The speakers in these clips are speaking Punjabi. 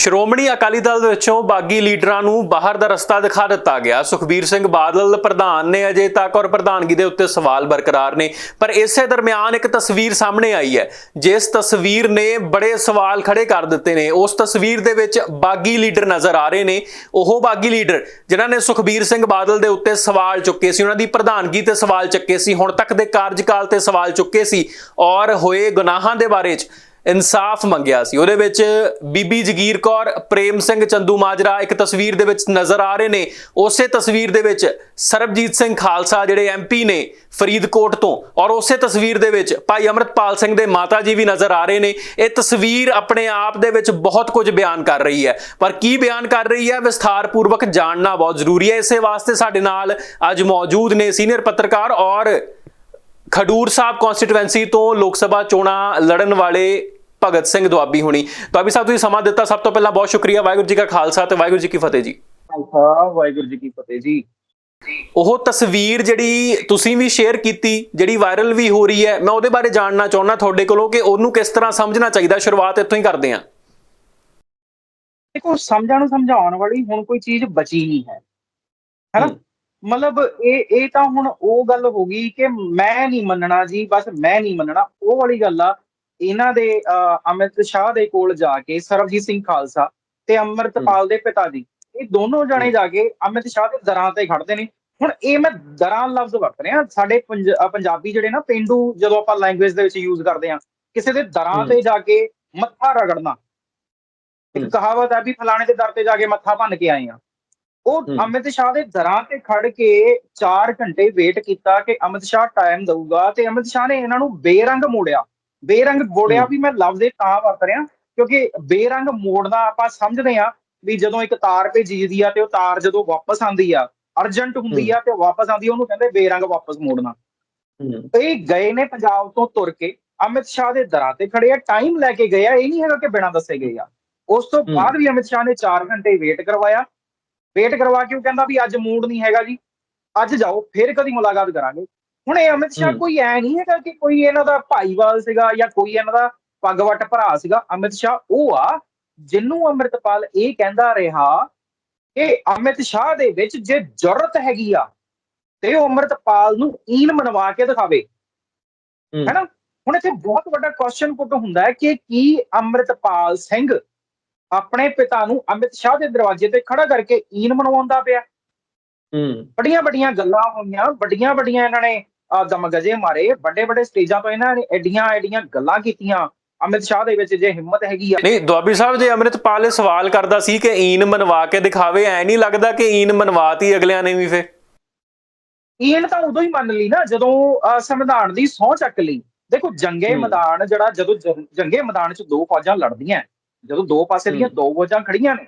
ਸ਼੍ਰੋਮਣੀ ਅਕਾਲੀ ਦਲ ਦੇ ਵਿੱਚੋਂ ਬਾਗੀ ਲੀਡਰਾਂ ਨੂੰ ਬਾਹਰ ਦਾ ਰਸਤਾ ਦਿਖਾ ਦਿੱਤਾ ਗਿਆ। ਸੁਖਬੀਰ ਸਿੰਘ ਬਾਦਲ ਪ੍ਰਧਾਨ ਨੇ ਅਜੇ ਤੱਕ ਔਰ ਪ੍ਰਧਾਨਗੀ ਦੇ ਉੱਤੇ ਸਵਾਲ ਬਰਕਰਾਰ ਨੇ, ਪਰ ਇਸੇ ਦਰਮਿਆਨ ਇੱਕ ਤਸਵੀਰ ਸਾਹਮਣੇ ਆਈ ਹੈ, ਜਿਸ ਤਸਵੀਰ ਨੇ ਬੜੇ ਸਵਾਲ ਖੜੇ ਕਰ ਦਿੱਤੇ ਨੇ। ਉਸ ਤਸਵੀਰ ਦੇ ਵਿੱਚ ਬਾਗੀ ਲੀਡਰ ਨਜ਼ਰ ਆ ਰਹੇ ਨੇ। ਉਹ ਬਾਗੀ ਲੀਡਰ, ਜਿਨ੍ਹਾਂ ਨੇ ਸੁਖਬੀਰ ਸਿੰਘ ਬਾਦਲ ਦੇ ਉੱਤੇ ਸਵਾਲ ਚੁੱਕੇ ਸੀ, ਉਹਨਾਂ ਦੀ ਪ੍ਰਧਾਨਗੀ ਤੇ ਸਵਾਲ ਚੱਕੇ ਸੀ, ਹੁਣ ਤੱਕ ਦੇ ਕਾਰਜਕਾਲ ਤੇ ਸਵਾਲ ਚੁੱਕੇ ਸੀ ਔਰ ਹੋਏ ਗੁਨਾਹਾਂ ਦੇ ਬਾਰੇ 'ਚ ਇਨਸਾਫ ਮੰਗਿਆ ਸੀ। ਉਹਦੇ ਵਿੱਚ ਬੀਬੀ ਜਗੀਰ ਕੌਰ, ਪ੍ਰੇਮ ਸਿੰਘ ਚੰਦੂ ਮਾਜਰਾ ਇੱਕ ਤਸਵੀਰ ਦੇ ਵਿੱਚ ਨਜ਼ਰ ਆ ਰਹੇ ਨੇ। ਉਸੇ ਤਸਵੀਰ ਦੇ ਵਿੱਚ ਸਰਬਜੀਤ ਸਿੰਘ ਖਾਲਸਾ ਜਿਹੜੇ ਐਮਪੀ ਨੇ ਫਰੀਦਕੋਟ ਤੋਂ, ਔਰ ਉਸੇ ਤਸਵੀਰ ਦੇ ਵਿੱਚ ਭਾਈ ਅਮਰਤਪਾਲ ਸਿੰਘ ਦੇ ਮਾਤਾ ਜੀ ਵੀ ਨਜ਼ਰ ਆ ਰਹੇ ਨੇ। ਇਹ ਤਸਵੀਰ ਆਪਣੇ ਆਪ ਦੇ ਵਿੱਚ ਬਹੁਤ ਕੁਝ ਬਿਆਨ ਕਰ ਰਹੀ ਹੈ। ਪਰ ਕੀ ਬਿਆਨ ਕਰ ਰਹੀ ਹੈ, ਵਿਸਥਾਰਪੂਰਵਕ ਜਾਣਨਾ ਬਹੁਤ ਜ਼ਰੂਰੀ ਹੈ। ਇਸੇ ਵਾਸਤੇ ਸਾਡੇ ਨਾਲ ਅੱਜ ਮੌਜੂਦ ਨੇ ਸੀਨੀਅਰ ਪੱਤਰਕਾਰ ਔਰ ਖਡੂਰ ਸਾਹਿਬ ਕਨਸਟੀਟੂਐਂਸੀ ਤੋਂ ਲੋਕ ਸਭਾ ਚੋਣਾਂ ਲੜਨ ਵਾਲੇ ਭਗਤ ਸਿੰਘ ਦੁਆਬੀ ਹੁਣੀ। ਦੁਆਬੀ ਸਾਹਿਬ ਤੁਸੀਂ ਸਮਾਂ ਦਿੱਤਾ। ਸਭ ਤੋਂ ਪਹਿਲਾਂ ਬਹੁਤ ਸ਼ੁਕਰੀਆ। ਵਾਹਿਗੁਰੂ ਜੀ ਕਾ ਖਾਲਸਾ ਤੇ ਵਾਹਿਗੁਰੂ ਜੀ ਕੀ ਫਤਿਹ ਜੀ। ਖਾਲਸਾ ਵਾਹਿਗੁਰੂ ਜੀ ਕੀ ਫਤਿਹ ਜੀ। ਉਹ ਤਸਵੀਰ ਜਿਹੜੀ ਤੁਸੀਂ ਵੀ ਸ਼ੇਅਰ ਕੀਤੀ ਜਿਹੜੀ ਵਾਇਰਲ ਵੀ ਹੋ ਰਹੀ ਹੈ ਮੈਂ ਉਹਦੇ ਬਾਰੇ ਜਾਣਨਾ ਚਾਹੁੰਦਾ ਤੁਹਾਡੇ ਕੋਲੋਂ ਕਿ ਉਹਨੂੰ ਕਿਸ ਤਰ੍ਹਾਂ ਸਮਝਣਾ ਚਾਹੀਦਾ। ਸ਼ੁਰੂਆਤ ਇੱਥੋਂ ਹੀ ਕਰਦੇ ਹਾਂ। ਦੇਖੋ ਸਮਝਣ ਨੂੰ ਸਮਝਾਉਣ ਵਾਲੀ ਹੁਣ ਕੋਈ ਚੀਜ਼ ਬਚੀ ਨਹੀਂ ਹੈ। ਹੈਨਾ। ਮਤਲਬ ਇਹ ਇਹ ਤਾਂ ਹੁਣ ਉਹ ਗੱਲ ਹੋ ਗਈ ਕਿ ਮੈਂ ਨਹੀਂ ਮੰਨਣਾ ਜੀ ਬਸ ਮੈਂ ਨਹੀਂ ਮੰਨਣਾ ਉਹ ਵਾਲੀ ਗੱਲ ਆ ਇਹਨਾਂ ਦੇ ਅਮਿਤ ਸ਼ਾਹ ਦੇ ਕੋਲ ਜਾ ਕੇ ਸਰਬਜੀਤ ਸਿੰਘ ਖਾਲਸਾ ਤੇ ਅੰਮ੍ਰਿਤਪਾਲ ਦੇ ਪਿਤਾ ਜੀ ਇਹ ਦੋਨੋਂ ਜਾਣੇ ਜਾ ਕੇ ਅਮਿਤ ਸ਼ਾਹ ਦੇ ਦਰਾਂ ਤੇ ਖੜਦੇ ਨੇ ਹੁਣ ਇਹ ਮੈਂ ਦਰਾਂ ਲਫ਼ਜ਼ ਵਰਤ ਰਿਹਾ ਸਾਡੇ ਪੰਜਾਬੀ ਜਿਹੜੇ ਨਾ ਪਿੰਡੂ ਜਦੋਂ ਆਪਾਂ ਲੈਂਗੁਏਜ ਦੇ ਵਿੱਚ ਯੂਜ਼ ਕਰਦੇ ਆ ਕਿਸੇ ਦੇ ਦਰਾਂ। ਤੇ ਜਾ ਕੇ ਮੱਥਾ ਰਗੜਨਾ ਇੱਕ। ਕਹਾਵਤ ਹੈ ਵੀ ਫਲਾਣੇ ਦੇ ਦਰ ਤੇ ਜਾ ਕੇ ਮੱਥਾ ਭੰਨ ਕੇ ਆਏ ਆ ਉਹ। ਅਮਿਤ ਸ਼ਾਹ ਦੇ ਦਰਾਂ ਤੇ ਖੜ ਕੇ 4 ਘੰਟੇ ਵੇਟ ਕੀਤਾ ਕਿ ਅਮਿਤ ਸ਼ਾਹ ਟਾਈਮ ਦਊਗਾ ਤੇ ਅਮਿਤ ਸ਼ਾਹ ਨੇ ਇਹਨਾਂ ਨੂੰ ਬੇਰੰਗ ਮੋੜਿਆ ਬੇਰੰਗ ਮੋੜਿਆ। ਵੀ ਮੈਂ ਲਫ਼ਜ਼ ਇਹ ਤਾਂ ਵਰਤ ਰਿਹਾ ਕਿਉਂਕਿ ਬੇਰੰਗ ਮੋੜਨਾ ਆਪਾਂ ਸਮਝਦੇ ਆ ਵੀ ਜਦੋਂ ਇੱਕ ਤਾਰ ਭੇਜੀਦੀ ਆ ਤੇ ਉਹ ਤਾਰ ਜਦੋਂ ਵਾਪਸ ਆਂਦੀ ਆ ਅਰਜੈਂਟ ਹੁੰਦੀ ਆ ਤੇ ਵਾਪਸ ਆਂਦੀ ਉਹਨੂੰ ਕਹਿੰਦੇ ਬੇਰੰਗ ਵਾਪਸ ਮੋੜਨਾ ਇਹ ਗਏ ਨੇ ਪੰਜਾਬ ਤੋਂ ਤੁਰ ਕੇ ਅਮਿਤ ਸ਼ਾਹ ਦੇ ਦਰਾਂ ਤੇ ਖੜੇ ਆ ਟਾਈਮ ਲੈ ਕੇ ਗਏ ਆ ਇਹ ਨਹੀਂ ਹੈਗਾ ਕਿ ਬਿਨਾਂ ਦੱਸੇ ਗਏ ਆ ਉਸ ਤੋਂ। ਬਾਅਦ ਵੀ ਅਮਿਤ ਸ਼ਾਹ ਨੇ 4 ਘੰਟੇ ਵੇਟ ਕਰਵਾਇਆ ਵੇਟ ਕਰਵਾ ਕੇ ਉਹ ਕਹਿੰਦਾ ਵੀ ਅੱਜ ਮੂਡ ਨਹੀਂ ਹੈਗਾ ਜੀ। ਅੱਜ ਜਾਓ ਫਿਰ ਕਦੀ ਮੁਲਾਕਾਤ ਕਰਾਂਗੇ। ਹੁਣ ਇਹ ਅਮਿਤ ਸ਼ਾਹ। ਕੋਈ ਐ ਨਹੀਂ ਹੈਗਾ ਕਿ ਕੋਈ ਇਹਨਾਂ ਦਾ ਭਾਈਵਾਲ ਸੀਗਾ ਜਾਂ ਕੋਈ ਇਹਨਾਂ ਦਾ ਪੱਗਵੱਟ ਭਰਾ ਸੀਗਾ। ਅਮਿਤ ਸ਼ਾਹ ਉਹ ਆ ਜਿਹਨੂੰ ਅੰਮ੍ਰਿਤਪਾਲ ਇਹ ਕਹਿੰਦਾ ਰਿਹਾ ਕਿ ਅਮਿਤ ਸ਼ਾਹ ਦੇ ਵਿੱਚ ਜੇ ਜ਼ਰੂਰਤ ਹੈਗੀ ਆ ਤੇ ਉਹ ਅੰਮ੍ਰਿਤਪਾਲ ਨੂੰ ਈਨ ਮਨਵਾ ਕੇ ਦਿਖਾਵੇ। ਹੈਨਾ? ਹੁਣ ਇੱਥੇ ਬਹੁਤ ਵੱਡਾ ਕੁਐਸਚਨ ਪੁੱਟ ਹੁੰਦਾ ਹੈ ਕਿ ਕੀ ਅੰਮ੍ਰਿਤਪਾਲ ਸਿੰਘ ਆਪਣੇ ਪਿਤਾ ਨੂੰ ਅਮਿਤ ਸ਼ਾਹ ਦੇ ਦਰਵਾਜ਼ੇ ਤੇ ਖੜਾ ਕਰਕੇ ਈਨ ਮਨਵਾਉਂਦਾ ਪਿਆ। ਵੱਡੀਆਂ ਵੱਡੀਆਂ ਗੱਲਾਂ ਹੋਈਆਂ ਵੱਡੀਆਂ ਵੱਡੀਆਂ ਇਹਨਾਂ ਨੇ ਦਮਗਜੇ ਮਾਰੇ ਵੱਡੇ ਵੱਡੇ ਸਟੇਜਾਂ ਤੋਂ ਇਹਨਾਂ ਨੇ ਐਡੀਆਂ ਐਡੀਆਂ ਗੱਲਾਂ ਕੀਤੀਆਂ। ਅਮਿਤ ਸ਼ਾਹ ਦੇ ਵਿੱਚ ਜੇ ਹਿੰਮਤ ਹੈਗੀ ਆ। ਨਹੀਂ ਦੁਆਬੀ ਸਾਹਿਬ ਜੇ ਅੰਮ੍ਰਿਤਪਾਲ ਇਹ ਸਵਾਲ ਕਰਦਾ ਸੀ ਕਿ ਈਨ ਮਨਵਾ ਕੇ ਦਿਖਾਵੇ ਐ ਨਹੀਂ ਲੱਗਦਾ ਕਿ ਈਨ ਮਨਵਾਤੀ ਅਗਲਿਆਂ ਨੇ ਵੀ ਫੇ ਈਨ ਤਾਂ ਉਦੋਂ ਹੀ ਮੰਨ ਲਈ ਨਾ ਜਦੋਂ ਸੰਵਿਧਾਨ ਦੀ ਸਹੁੰ ਚੱਕ ਲਈ। ਦੇਖੋ ਜੰਗੇ। ਮੈਦਾਨ ਜਿਹੜਾ ਜਦੋਂ ਜੰਗੇ ਮੈਦਾਨ 'ਚ ਦੋ ਫੌਜਾਂ ਲੜਦੀਆਂ। ਜਦੋਂ ਦੋ ਪਾਸੇ ਦੀਆਂ। ਦੋ ਫੌਜਾਂ ਖੜੀਆਂ ਨੇ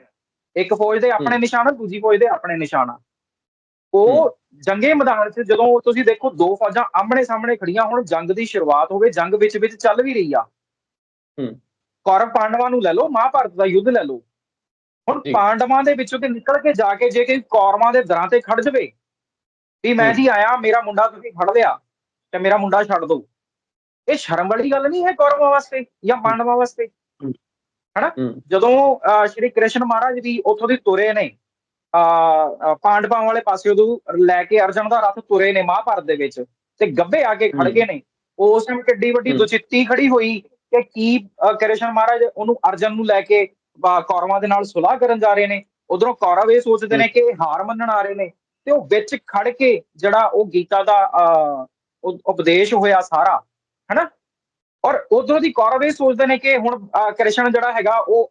ਇੱਕ ਫੌਜ ਦੇ ਆਪਣੇ ਨਿਸ਼ਾਨਾ ਦੂਜੀ ਫੌਜ ਦੇ ਆਪਣੇ ਨਿਸ਼ਾਨਾ ਉਹ ਜੰਗੇ ਮੈਦਾਨ 'ਚ ਜਦੋਂ ਤੁਸੀਂ ਦੇਖੋ ਦੋ ਫੌਜਾਂ ਆਹਮਣੇ ਸਾਹਮਣੇ ਖੜੀਆਂ ਹੁਣ ਜੰਗ ਦੀ ਸ਼ੁਰੂਆਤ ਹੋਵੇ ਜੰਗ ਵਿੱਚ ਵਿੱਚ ਚੱਲ ਵੀ ਰਹੀ ਆ। ਕੌਰਵ ਪਾਂਡਵਾਂ ਨੂੰ ਲੈ ਲਓ ਮਹਾਭਾਰਤ ਦਾ ਯੁੱਧ ਲੈ ਲਓ ਹੁਣ। ਪਾਂਡਵਾਂ ਦੇ ਵਿੱਚੋਂ ਤੇ ਨਿਕਲ ਕੇ ਜਾ ਕੇ ਜੇ ਕੋਈ ਕੌਰਵਾਂ ਦੇ ਦਰਾਂ ਤੇ ਖੜ ਜਵੇ ਵੀ ਮੈਂ। ਜੀ ਆਇਆ ਮੇਰਾ ਮੁੰਡਾ ਤੁਸੀਂ ਫੜ ਲਿਆ ਤੇ ਮੇਰਾ ਮੁੰਡਾ ਛੱਡ ਦਿਓ ਇਹ ਸ਼ਰਮ ਵਾਲੀ ਗੱਲ ਨਹੀਂ ਹੈ ਕੌਰਵਾਂ ਵਾਸਤੇ ਜਾਂ ਪਾਂਡਵਾਂ ਵਾਸਤੇ। ਹਨਾ। ਜਦੋਂ ਸ਼੍ਰੀ ਕ੍ਰਿਸ਼ਨ ਮਹਾਰਾਜ ਵੀ ਉੱਥੋਂ ਦੀ ਤੁਰੇ ਨੇ ਆ ਪਾਂਡਵਾਂ ਵਾਲੇ ਪਾਸੇ ਉਦੋਂ ਲੈ ਕੇ ਅਰਜਨ ਦਾ ਰਥ ਤੁਰੇ ਨੇ ਮਹਾਭਾਰਤ ਦੇ ਵਿੱਚ ਤੇ ਗੱਭੇ ਆ ਕੇ ਖੜ। ਗਏ ਨੇ ਉਸ ਟਾਈਮ ਕਿੱਡੀ ਵੱਡੀ। ਦੁਚਿੱਤੀ ਖੜੀ ਹੋਈ ਕਿ ਕੀ ਕ੍ਰਿਸ਼ਨ ਮਹਾਰਾਜ ਉਹਨੂੰ ਅਰਜਨ ਨੂੰ ਲੈ ਕੇ ਕੌਰਵਾਂ ਦੇ ਨਾਲ ਸੁਲਾਹ ਕਰਨ ਜਾ ਰਹੇ ਨੇ ਉਧਰੋਂ ਕੌਰਵ ਇਹ ਸੋਚਦੇ ਨੇ ਕਿ ਇਹ ਹਾਰ ਮੰਨਣ ਆ ਰਹੇ ਨੇ ਤੇ ਉਹ ਵਿੱਚ ਖੜ ਕੇ ਜਿਹੜਾ ਉਹ ਗੀਤਾ ਦਾ ਉਪਦੇਸ਼ ਹੋਇਆ ਸਾਰਾ ਹੈਨਾ ਔਰ ਉਧਰੋਂ ਦੀ ਕੌਰਵ ਇਹ ਸੋਚਦੇ ਨੇ ਕਿ ਹੁਣ ਕ੍ਰਿਸ਼ਨ ਜਿਹੜਾ ਹੈਗਾ ਉਹ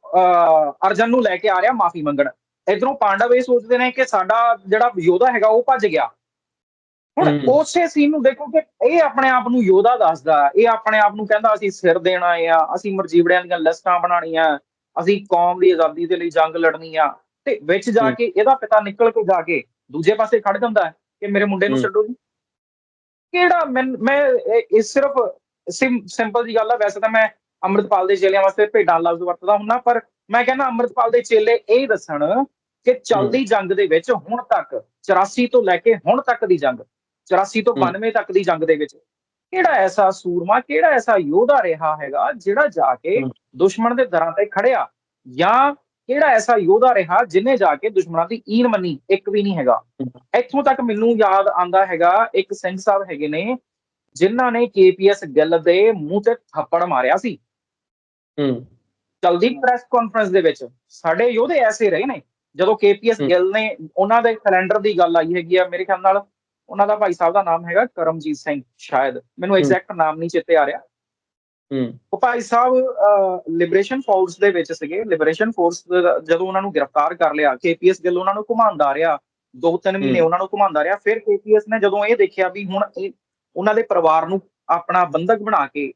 ਅਰਜਨ ਨੂੰ ਲੈ ਕੇ ਆ ਰਿਹਾ ਮਾਫੀ ਮੰਗਣ। ਇਧਰੋਂ ਪਾਂਡਵ ਇਹ ਸੋਚਦੇ ਨੇ ਕਿ ਸਾਡਾ ਜਿਹੜਾ ਯੋਧਾ ਹੈਗਾ ਉਹ ਭੱਜ ਗਿਆ। ਹੁਣ। ਉਸੇ ਸੀਨ ਨੂੰ ਦੇਖੋ ਕਿ ਇਹ ਆਪਣੇ ਆਪ ਨੂੰ ਯੋਧਾ ਦੱਸਦਾ ਇਹ ਆਪਣੇ ਆਪ ਨੂੰ ਕਹਿੰਦਾ ਅਸੀਂ ਸਿਰ ਦੇਣਾ ਆ ਅਸੀਂ ਮਰਜੀਵੜਿਆਂ ਦੀਆਂ ਲਿਸਟਾਂ ਬਣਾਉਣੀਆਂ ਅਸੀਂ ਕੌਮ ਦੀ ਆਜ਼ਾਦੀ ਦੇ ਲਈ ਜੰਗ ਲੜਨੀ ਆ। ਤੇ ਵਿੱਚ ਜਾ। ਕੇ ਇਹਦਾ ਪਿਤਾ ਨਿਕਲ ਕੇ ਜਾ ਕੇ ਦੂਜੇ ਪਾਸੇ ਖੜ ਜਾਂਦਾ ਹੈ ਕਿ ਮੇਰੇ ਮੁੰਡੇ ਨੂੰ। ਛੱਡੋ ਜੀ। ਕਿਹੜਾ ਮੈਂ ਮੈਂ ਇਹ ਸਿਰਫ ਸਿੰਪਲ ਜੀ ਗੱਲ ਆ ਵੈਸੇ ਤਾਂ ਮੈਂ ਅੰਮ੍ਰਿਤਪਾਲ ਦੇ ਚੇਲਿਆਂ ਵਾਸਤੇ ਭੇਡਾਂ ਲਫ਼ਜ਼ ਵਰਤਦਾ ਹੁੰਨਾ ਪਰ ਮੈਂ ਕਹਿੰਦਾ ਅੰਮ੍ਰਿਤਪਾਲ ਦੇ ਚੇਲੇ ਇਹ ਦੱਸਣ ਕਿ ਚਲਦੀ ਜੰਗ ਦੇ ਵਿੱਚ ਹੁਣ ਤੱਕ 84 ਤੋਂ ਲੈ ਕੇ ਹੁਣ ਤੱਕ ਦੀ ਜੰਗ 84 ਤੋਂ ਹਮ। 92 ਤੱਕ ਦੀ ਜੰਗ ਦੇ ਵਿੱਚ ਕਿਹੜਾ ਐਸਾ ਸੂਰਮਾ ਕਿਹੜਾ ਐਸਾ ਯੋਧਾ ਰਿਹਾ ਹੈਗਾ ਜਿਹੜਾ ਜਾ ਕੇ। ਦੁਸ਼ਮਣ ਦੇ ਦਰਾਂ ਤੇ ਖੜਿਆ ਜਾਂ ਕਿਹੜਾ ਐਸਾ ਯੋਧਾ ਰਿਹਾ ਜਿਨੇ ਜਾ ਕੇ ਦੁਸ਼ਮਣਾਂ ਦੀ ਈਨ ਮੰਨੀ ਇੱਕ ਵੀ ਨਹੀਂ ਹੈਗਾ ਇੱਥੋਂ ਤੱਕ ਮੈਨੂੰ ਯਾਦ ਆਂਦਾ ਹੈਗਾ ਇੱਕ ਸਿੰਘ ਸਾਹਿਬ ਹੈਗੇ ਨੇ ਜਿਨ੍ਹਾਂ ਨੇ ਕੇਪੀਐਸ ਗਿੱਲ ਦੇ ਮੂੰਹ ਤੇ ਥੱਪੜ ਮਾਰਿਆ ਸੀ ਹੂੰ ਚਲਦੀ ਪ੍ਰੈਸ ਕਾਨਫਰੰਸ ਦੇ ਵਿੱਚ ਸਾਡੇ ਯੋਧੇ ਐਸੇ ਰਹੇ ਨੇ ਜਦੋਂ ਕੇਪੀਐਸ। ਗਿੱਲ ਨੇ ਉਹਨਾਂ ਦੇ ਸਿਲੰਡਰ ਦੀ ਗੱਲ ਆਈ ਹੈਗੀ ਆ ਮੇਰੇ ਖਿਆਲ ਨਾਲ ਉਹਨਾਂ ਦਾ ਭਾਈ ਸਾਹਿਬ ਦਾ ਨਾਮ ਹੈਗਾ ਕਰਮਜੀਤ ਸਿੰਘ ਸ਼ਾਇਦ ਮੈਨੂੰ। ਐਗਜ਼ੈਕਟ ਨਾਮ ਨਹੀਂ ਚੇਤੇ ਆ ਰਿਹਾ ਹੂੰ ਉਹ ਭਾਈ ਸਾਹਿਬ ਲਿਬਰੇਸ਼ਨ ਫੋਰਸ ਦੇ ਵਿੱਚ ਸੀਗੇ ਲਿਬਰੇਸ਼ਨ ਫੋਰਸ ਜਦੋਂ ਉਹਨਾਂ ਨੂੰ ਗ੍ਰਿਫਤਾਰ ਕਰ ਲਿਆ ਕੇਪੀਐਸ ਗਿੱਲ ਉਹਨਾਂ ਨੂੰ ਘੁਮਾਉਂਦਾ ਰਿਹਾ ਦੋ ਤਿੰਨ ਮਹੀਨੇ। ਉਹਨਾਂ ਨੂੰ ਘੁਮਾਉਂਦਾ ਰਿਹਾ ਫਿਰ ਕੇਪੀਐਸ ਨੇ ਜਦੋਂ ਇਹ ਦੇਖਿਆ ਵੀ ਹੁਣ ਇਹ ਉਹਨਾਂ ਦੇ ਪਰਿਵਾਰ ਨੂੰ ਆਪਣਾ ਬੰਧਕ ਬਣਾ ਕੇ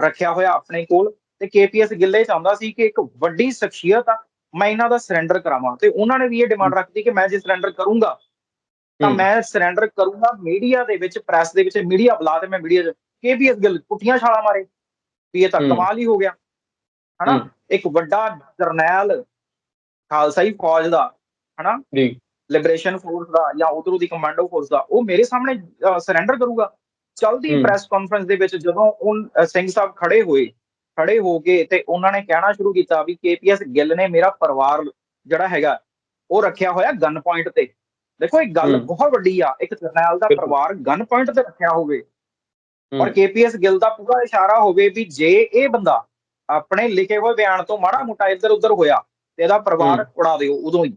ਰੱਖਿਆ ਹੋਇਆ ਆਪਣੇ ਕੋਲ ਤੇ ਕੇਪੀਐਸ ਗਿੱਲੇ ਚਾਹੁੰਦਾ ਸੀ ਕਿ ਇੱਕ ਵੱਡੀ ਸ਼ਖਸੀਅਤ ਆ ਮੈਂ ਇਹਨਾਂ ਦਾ ਸਰੈਂਡਰ ਕਰਾਵਾਂ ਤੇ ਉਹਨਾਂ ਨੇ ਵੀ ਇਹ ਡਿਮਾਂਡ ਰੱਖਦੀ ਕਿ ਮੈਂ ਜੇ ਸਰੈਂਡਰ ਕਰੂੰਗਾ ਤਾਂ। ਮੈਂ ਸਰੈਂਡਰ ਕਰੂੰਗਾ ਮੀਡੀਆ ਦੇ ਵਿੱਚ ਪ੍ਰੈਸ ਦੇ ਵਿੱਚ ਮੀਡੀਆ ਬੁਲਾ ਤੇ ਮੈਂ ਮੀਡੀਆ 'ਚ ਕੇਪੀਐਸ ਗਿੱਲ ਪੁੱਠੀਆਂ ਛਾਲਾਂ ਮਾਰੇ ਵੀ ਇਹ ਤਾਂ। ਕਮਾਲ ਹੀ ਹੋ ਗਿਆ ਹਨਾ। ਇੱਕ ਵੱਡਾ ਜਰਨੈਲ ਖਾਲਸਾਈ ਫੌਜ ਦਾ ਹਨਾ ਜੀ ਲਿਬਰੇਸ਼ਨ ਫੋਰਸ ਦਾ ਜਾਂ ਉਧਰੋਂ ਦੀ ਕਮਾਂਡੋ ਫੋਰਸ ਦਾ ਉਹ ਮੇਰੇ ਸਾਹਮਣੇ ਸਰੈਂਡਰ ਕਰੂਗਾ ਚਲਦੀ ਹਮ। ਪ੍ਰੈਸ ਕਾਨਫਰੰਸ ਦੇ ਵਿੱਚ ਜਦੋਂ ਉਹ ਸਿੰਘ ਸਾਹਿਬ ਖੜੇ ਹੋਏ ਖੜੇ ਹੋ ਕੇ ਤੇ ਉਹਨਾਂ ਨੇ ਕਹਿਣਾ ਸ਼ੁਰੂ ਕੀਤਾ ਵੀ ਕੇਪੀਐਸ ਗਿੱਲ ਨੇ ਮੇਰਾ ਪਰਿਵਾਰ ਜਿਹੜਾ ਹੈਗਾ ਉਹ ਰੱਖਿਆ ਹੋਇਆ ਗਨ ਪੁਆਇੰਟ ਤੇ। ਦੇਖੋ ਇਹ ਗੱਲ। ਬਹੁਤ ਵੱਡੀ ਆ ਇੱਕ ਜਰਨੈਲ ਦਾ। ਪਰਿਵਾਰ ਗਨ ਪੁਆਇੰਟ ਤੇ ਰੱਖਿਆ ਹੋਵੇ ਔਰ ਕੇਪੀਐਸ ਗਿੱਲ ਦਾ ਪੂਰਾ ਇਸ਼ਾਰਾ ਹੋਵੇ ਵੀ ਜੇ ਇਹ ਬੰਦਾ ਆਪਣੇ ਲਿਖੇ ਹੋਏ ਬਿਆਨ ਤੋਂ ਮਾੜਾ ਮੋਟਾ ਇੱਧਰ ਉੱਧਰ ਹੋਇਆ ਤੇ ਇਹਦਾ ਪਰਿਵਾਰ ਉਡਾ ਦਿਓ ਉਦੋਂ ਹੀ।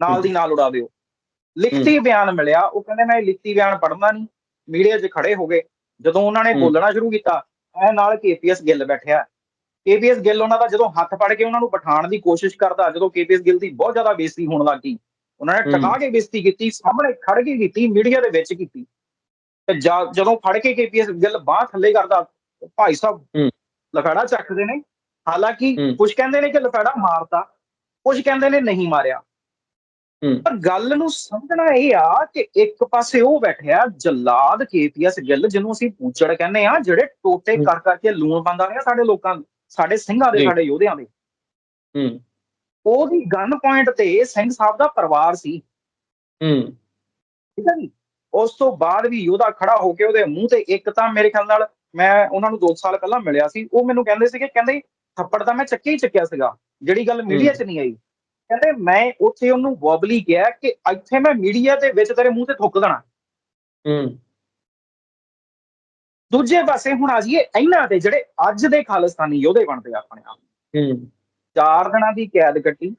ਨਾਲ ਦੀ ਨਾਲ ਉਡਾ ਦਿਓ। ਲਿਖਤੀ ਬਿਆਨ ਮਿਲਿਆ ਉਹ ਕਹਿੰਦੇ ਮੈਂ ਇਹ ਲਿਖਤੀ ਬਿਆਨ ਪੜ੍ਹਨਾ ਨਹੀਂ ਮੀਡੀਆ 'ਚ ਖੜੇ ਹੋ ਗਏ ਜਦੋਂ ਉਹਨਾਂ ਨੇ। ਬੋਲਣਾ ਸ਼ੁਰੂ ਕੀਤਾ ਇਹ ਨਾਲ ਕੇਪੀਐਸ ਗਿੱਲ ਬੈਠਿਆ ਕੇਪੀਐਸ ਗਿੱਲ ਉਹਨਾਂ ਦਾ ਜਦੋਂ ਹੱਥ ਫੜ ਕੇ ਉਹਨਾਂ ਨੂੰ ਬਿਠਾਉਣ ਦੀ ਕੋਸ਼ਿਸ਼ ਕਰਦਾ ਜਦੋਂ ਕੇਪੀਐਸ ਗਿੱਲ ਦੀ ਬਹੁਤ ਜ਼ਿਆਦਾ ਬੇਇੱਜ਼ਤੀ ਹੋਣ ਲੱਗ ਉਹਨਾਂ ਨੇ। ਟਕਾ ਕੇ ਬੇਇੱਜ਼ਤੀ ਕੀਤੀ ਸਾਹਮਣੇ ਖੜ ਕੇ ਕੀਤੀ ਮੀਡੀਆ ਦੇ ਵਿੱਚ ਕੀਤੀ ਤੇ ਜਦੋਂ ਫੜ ਕੇ ਕੇਪੀਐਸ ਗਿੱਲ ਬਾਹ ਥੱਲੇ ਕਰਦਾ ਭਾਈ ਸਾਹਿਬ ਹੂੰ। ਲਫਾੜਾ ਚੱਕਦੇ ਨੇ ਹਾਲਾਂਕਿ। ਕੁਝ ਕਹਿੰਦੇ ਨੇ ਕਿ ਲਫਾੜਾ ਮਾਰਤਾ ਕੁਝ ਕਹਿੰਦੇ ਨੇ ਨਹੀਂ ਮਾਰਿਆ। ਪਰ ਗੱਲ ਨੂੰ ਸਮਝਣਾ ਇਹ ਆ ਕਿ ਇੱਕ ਪਾਸੇ ਉਹ ਬੈਠਿਆ ਜੱਲਾਦ ਕੇਪੀਐਸ ਗਿੱਲ ਜਿਹਨੂੰ ਅਸੀਂ ਪੂਚੜ ਕਹਿੰਦੇ ਆ ਜਿਹੜੇ ਟੋਟੇ। ਕਰ ਕਰਕੇ ਲੂਣ ਪਾਉਂਦਾ ਰਿਹਾ ਸਾਡੇ ਲੋਕਾਂ ਸਾਡੇ ਸਿੰਘਾਂ ਦੇ। ਸਾਡੇ ਯੋਧਿਆਂ ਦੇ। ਹੂੰ। ਉਹਦੀ ਗਨ ਪੁਆਇੰਟ ਤੇ ਸਿੰਘ ਸਾਹਿਬ ਦਾ ਪਰਿਵਾਰ ਸੀ। ਹੂੰ। ਠੀਕ ਹੈ ਜੀ? ਉਸ ਤੋਂ ਬਾਅਦ ਵੀ ਯੋਧਾ ਖੜਾ ਹੋ ਕੇ ਉਹਦੇ ਮੂੰਹ ਤੇ ਇੱਕ ਤਾਂ ਮੇਰੇ ਖਿਆਲ ਨਾਲ ਮੈਂ ਉਹਨਾਂ ਨੂੰ 2 ਸਾਲ ਪਹਿਲਾਂ ਮਿਲਿਆ ਸੀ। ਉਹ ਮੈਨੂੰ ਕਹਿੰਦੇ ਸੀਗੇ ਕਹਿੰਦੇ ਥੱਪੜ ਤਾਂ ਮੈਂ ਚੱਕਿਆ ਹੀ ਚੱਕਿਆ ਸੀਗਾ। ਜਿਹੜੀ ਗੱਲ ਮੀਡੀਆ 'ਚ ਨਹੀਂ ਆਈ। ਕਹਿੰਦੇ ਮੈਂ ਉੱਥੇ ਉਹਨੂੰ ਵਰਬਲੀ ਕਿਹਾ ਕਿ ਇੱਥੇ ਮੈਂ ਮੀਡੀਆ ਦੇ ਵਿੱਚ ਤੇਰੇ ਮੂੰਹ ਤੇ ਥੁੱਕ ਦੇਣਾ। ਹੂੰ। ਦੂਜੇ ਪਾਸੇ ਹੁਣ ਆ ਜਾਈਏ ਇਹਨਾਂ ਤੇ ਜਿਹੜੇ ਅੱਜ ਦੇ ਖਾਲਿਸਤਾਨੀ ਯੋਧੇ ਬਣਦੇ ਆ ਆਪਣੇ ਆਪ। ਹੂੰ। ਚਾਰ ਦਿਨਾਂ ਦੀ ਕੈਦ ਕੱਟੀ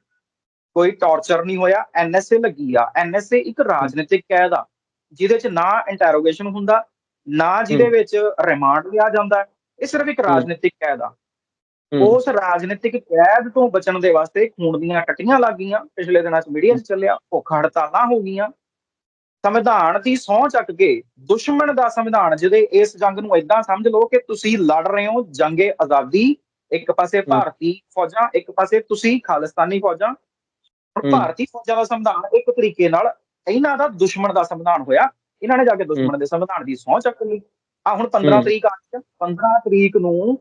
ਕੋਈ ਟੌਰਚਰ ਨਹੀਂ ਹੋਇਆ ਐਨਐਸਏ ਲੱਗੀ ਆ। ਐਨਐਸਏ ਇੱਕ ਰਾਜਨੀਤਿਕ ਕੈਦ ਆ ਜਿਹਦੇ ਚ ਨਾ ਇੰਟਰੋਗੇਸ਼ਨ ਹੁੰਦਾ ਨਾ ਜਿਹਦੇ। ਵਿੱਚ ਰਿਮਾਂਡ ਲਿਆ ਜਾਂਦਾ। ਇਹ ਸਿਰਫ ਇੱਕ ਰਾਜਨੀਤਿਕ ਕੈਦ ਆ। ਉਸ ਰਾਜਨੀਤਿਕ ਕੈਦ ਤੋਂ ਬਚਣ ਦੇ ਵਾਸਤੇ ਖੂਨ ਦੀਆਂ ਟੱਟੀਆਂ ਲੱਗ ਗਈਆਂ ਪਿਛਲੇ ਦਿਨਾਂ 'ਚ ਮੀਡੀਆ 'ਚ ਚੱਲਿਆ ਭੁੱਖ ਹੜਤਾਲਾਂ ਹੋ ਗਈਆਂ। ਸੰਵਿਧਾਨ ਦੀ ਸਹੁੰ ਚੱਕ ਕੇ ਦੁਸ਼ਮਣ ਦਾ ਸੰਵਿਧਾਨ ਜਿਹਦੇ ਇਸ ਜੰਗ ਨੂੰ ਇਦਾਂ ਸਮਝ ਲਓ ਕਿ ਤੁਸੀਂ ਲੜ ਰਹੇ ਹੋ ਜੰਗੇ ਆਜ਼ਾਦੀ ਇੱਕ ਪਾਸੇ ਭਾਰਤੀ ਫੌਜਾਂ ਇੱਕ ਪਾਸੇ ਤੁਸੀਂ ਖਾਲਿਸਤਾਨੀ ਫੌਜਾਂ। ਹੁਣ। ਭਾਰਤੀ ਫੌਜਾਂ ਦਾ ਸੰਵਿਧਾਨ ਇੱਕ ਤਰੀਕੇ ਨਾਲ ਇਹਨਾਂ ਦਾ ਦੁਸ਼ਮਣ ਦਾ ਸੰਵਿਧਾਨ ਹੋਇਆ। ਇਹਨਾਂ ਨੇ ਜਾ ਕੇ ਦੁਸ਼ਮਣ ਦੇ ਸੰਵਿਧਾਨ ਦੀ ਸਹੁੰ ਚੱਕ ਲਈ। ਆ ਹੁਣ 15 ਹਮ। ਤਰੀਕ ਆ, 15 ਤਰੀਕ ਨੂੰ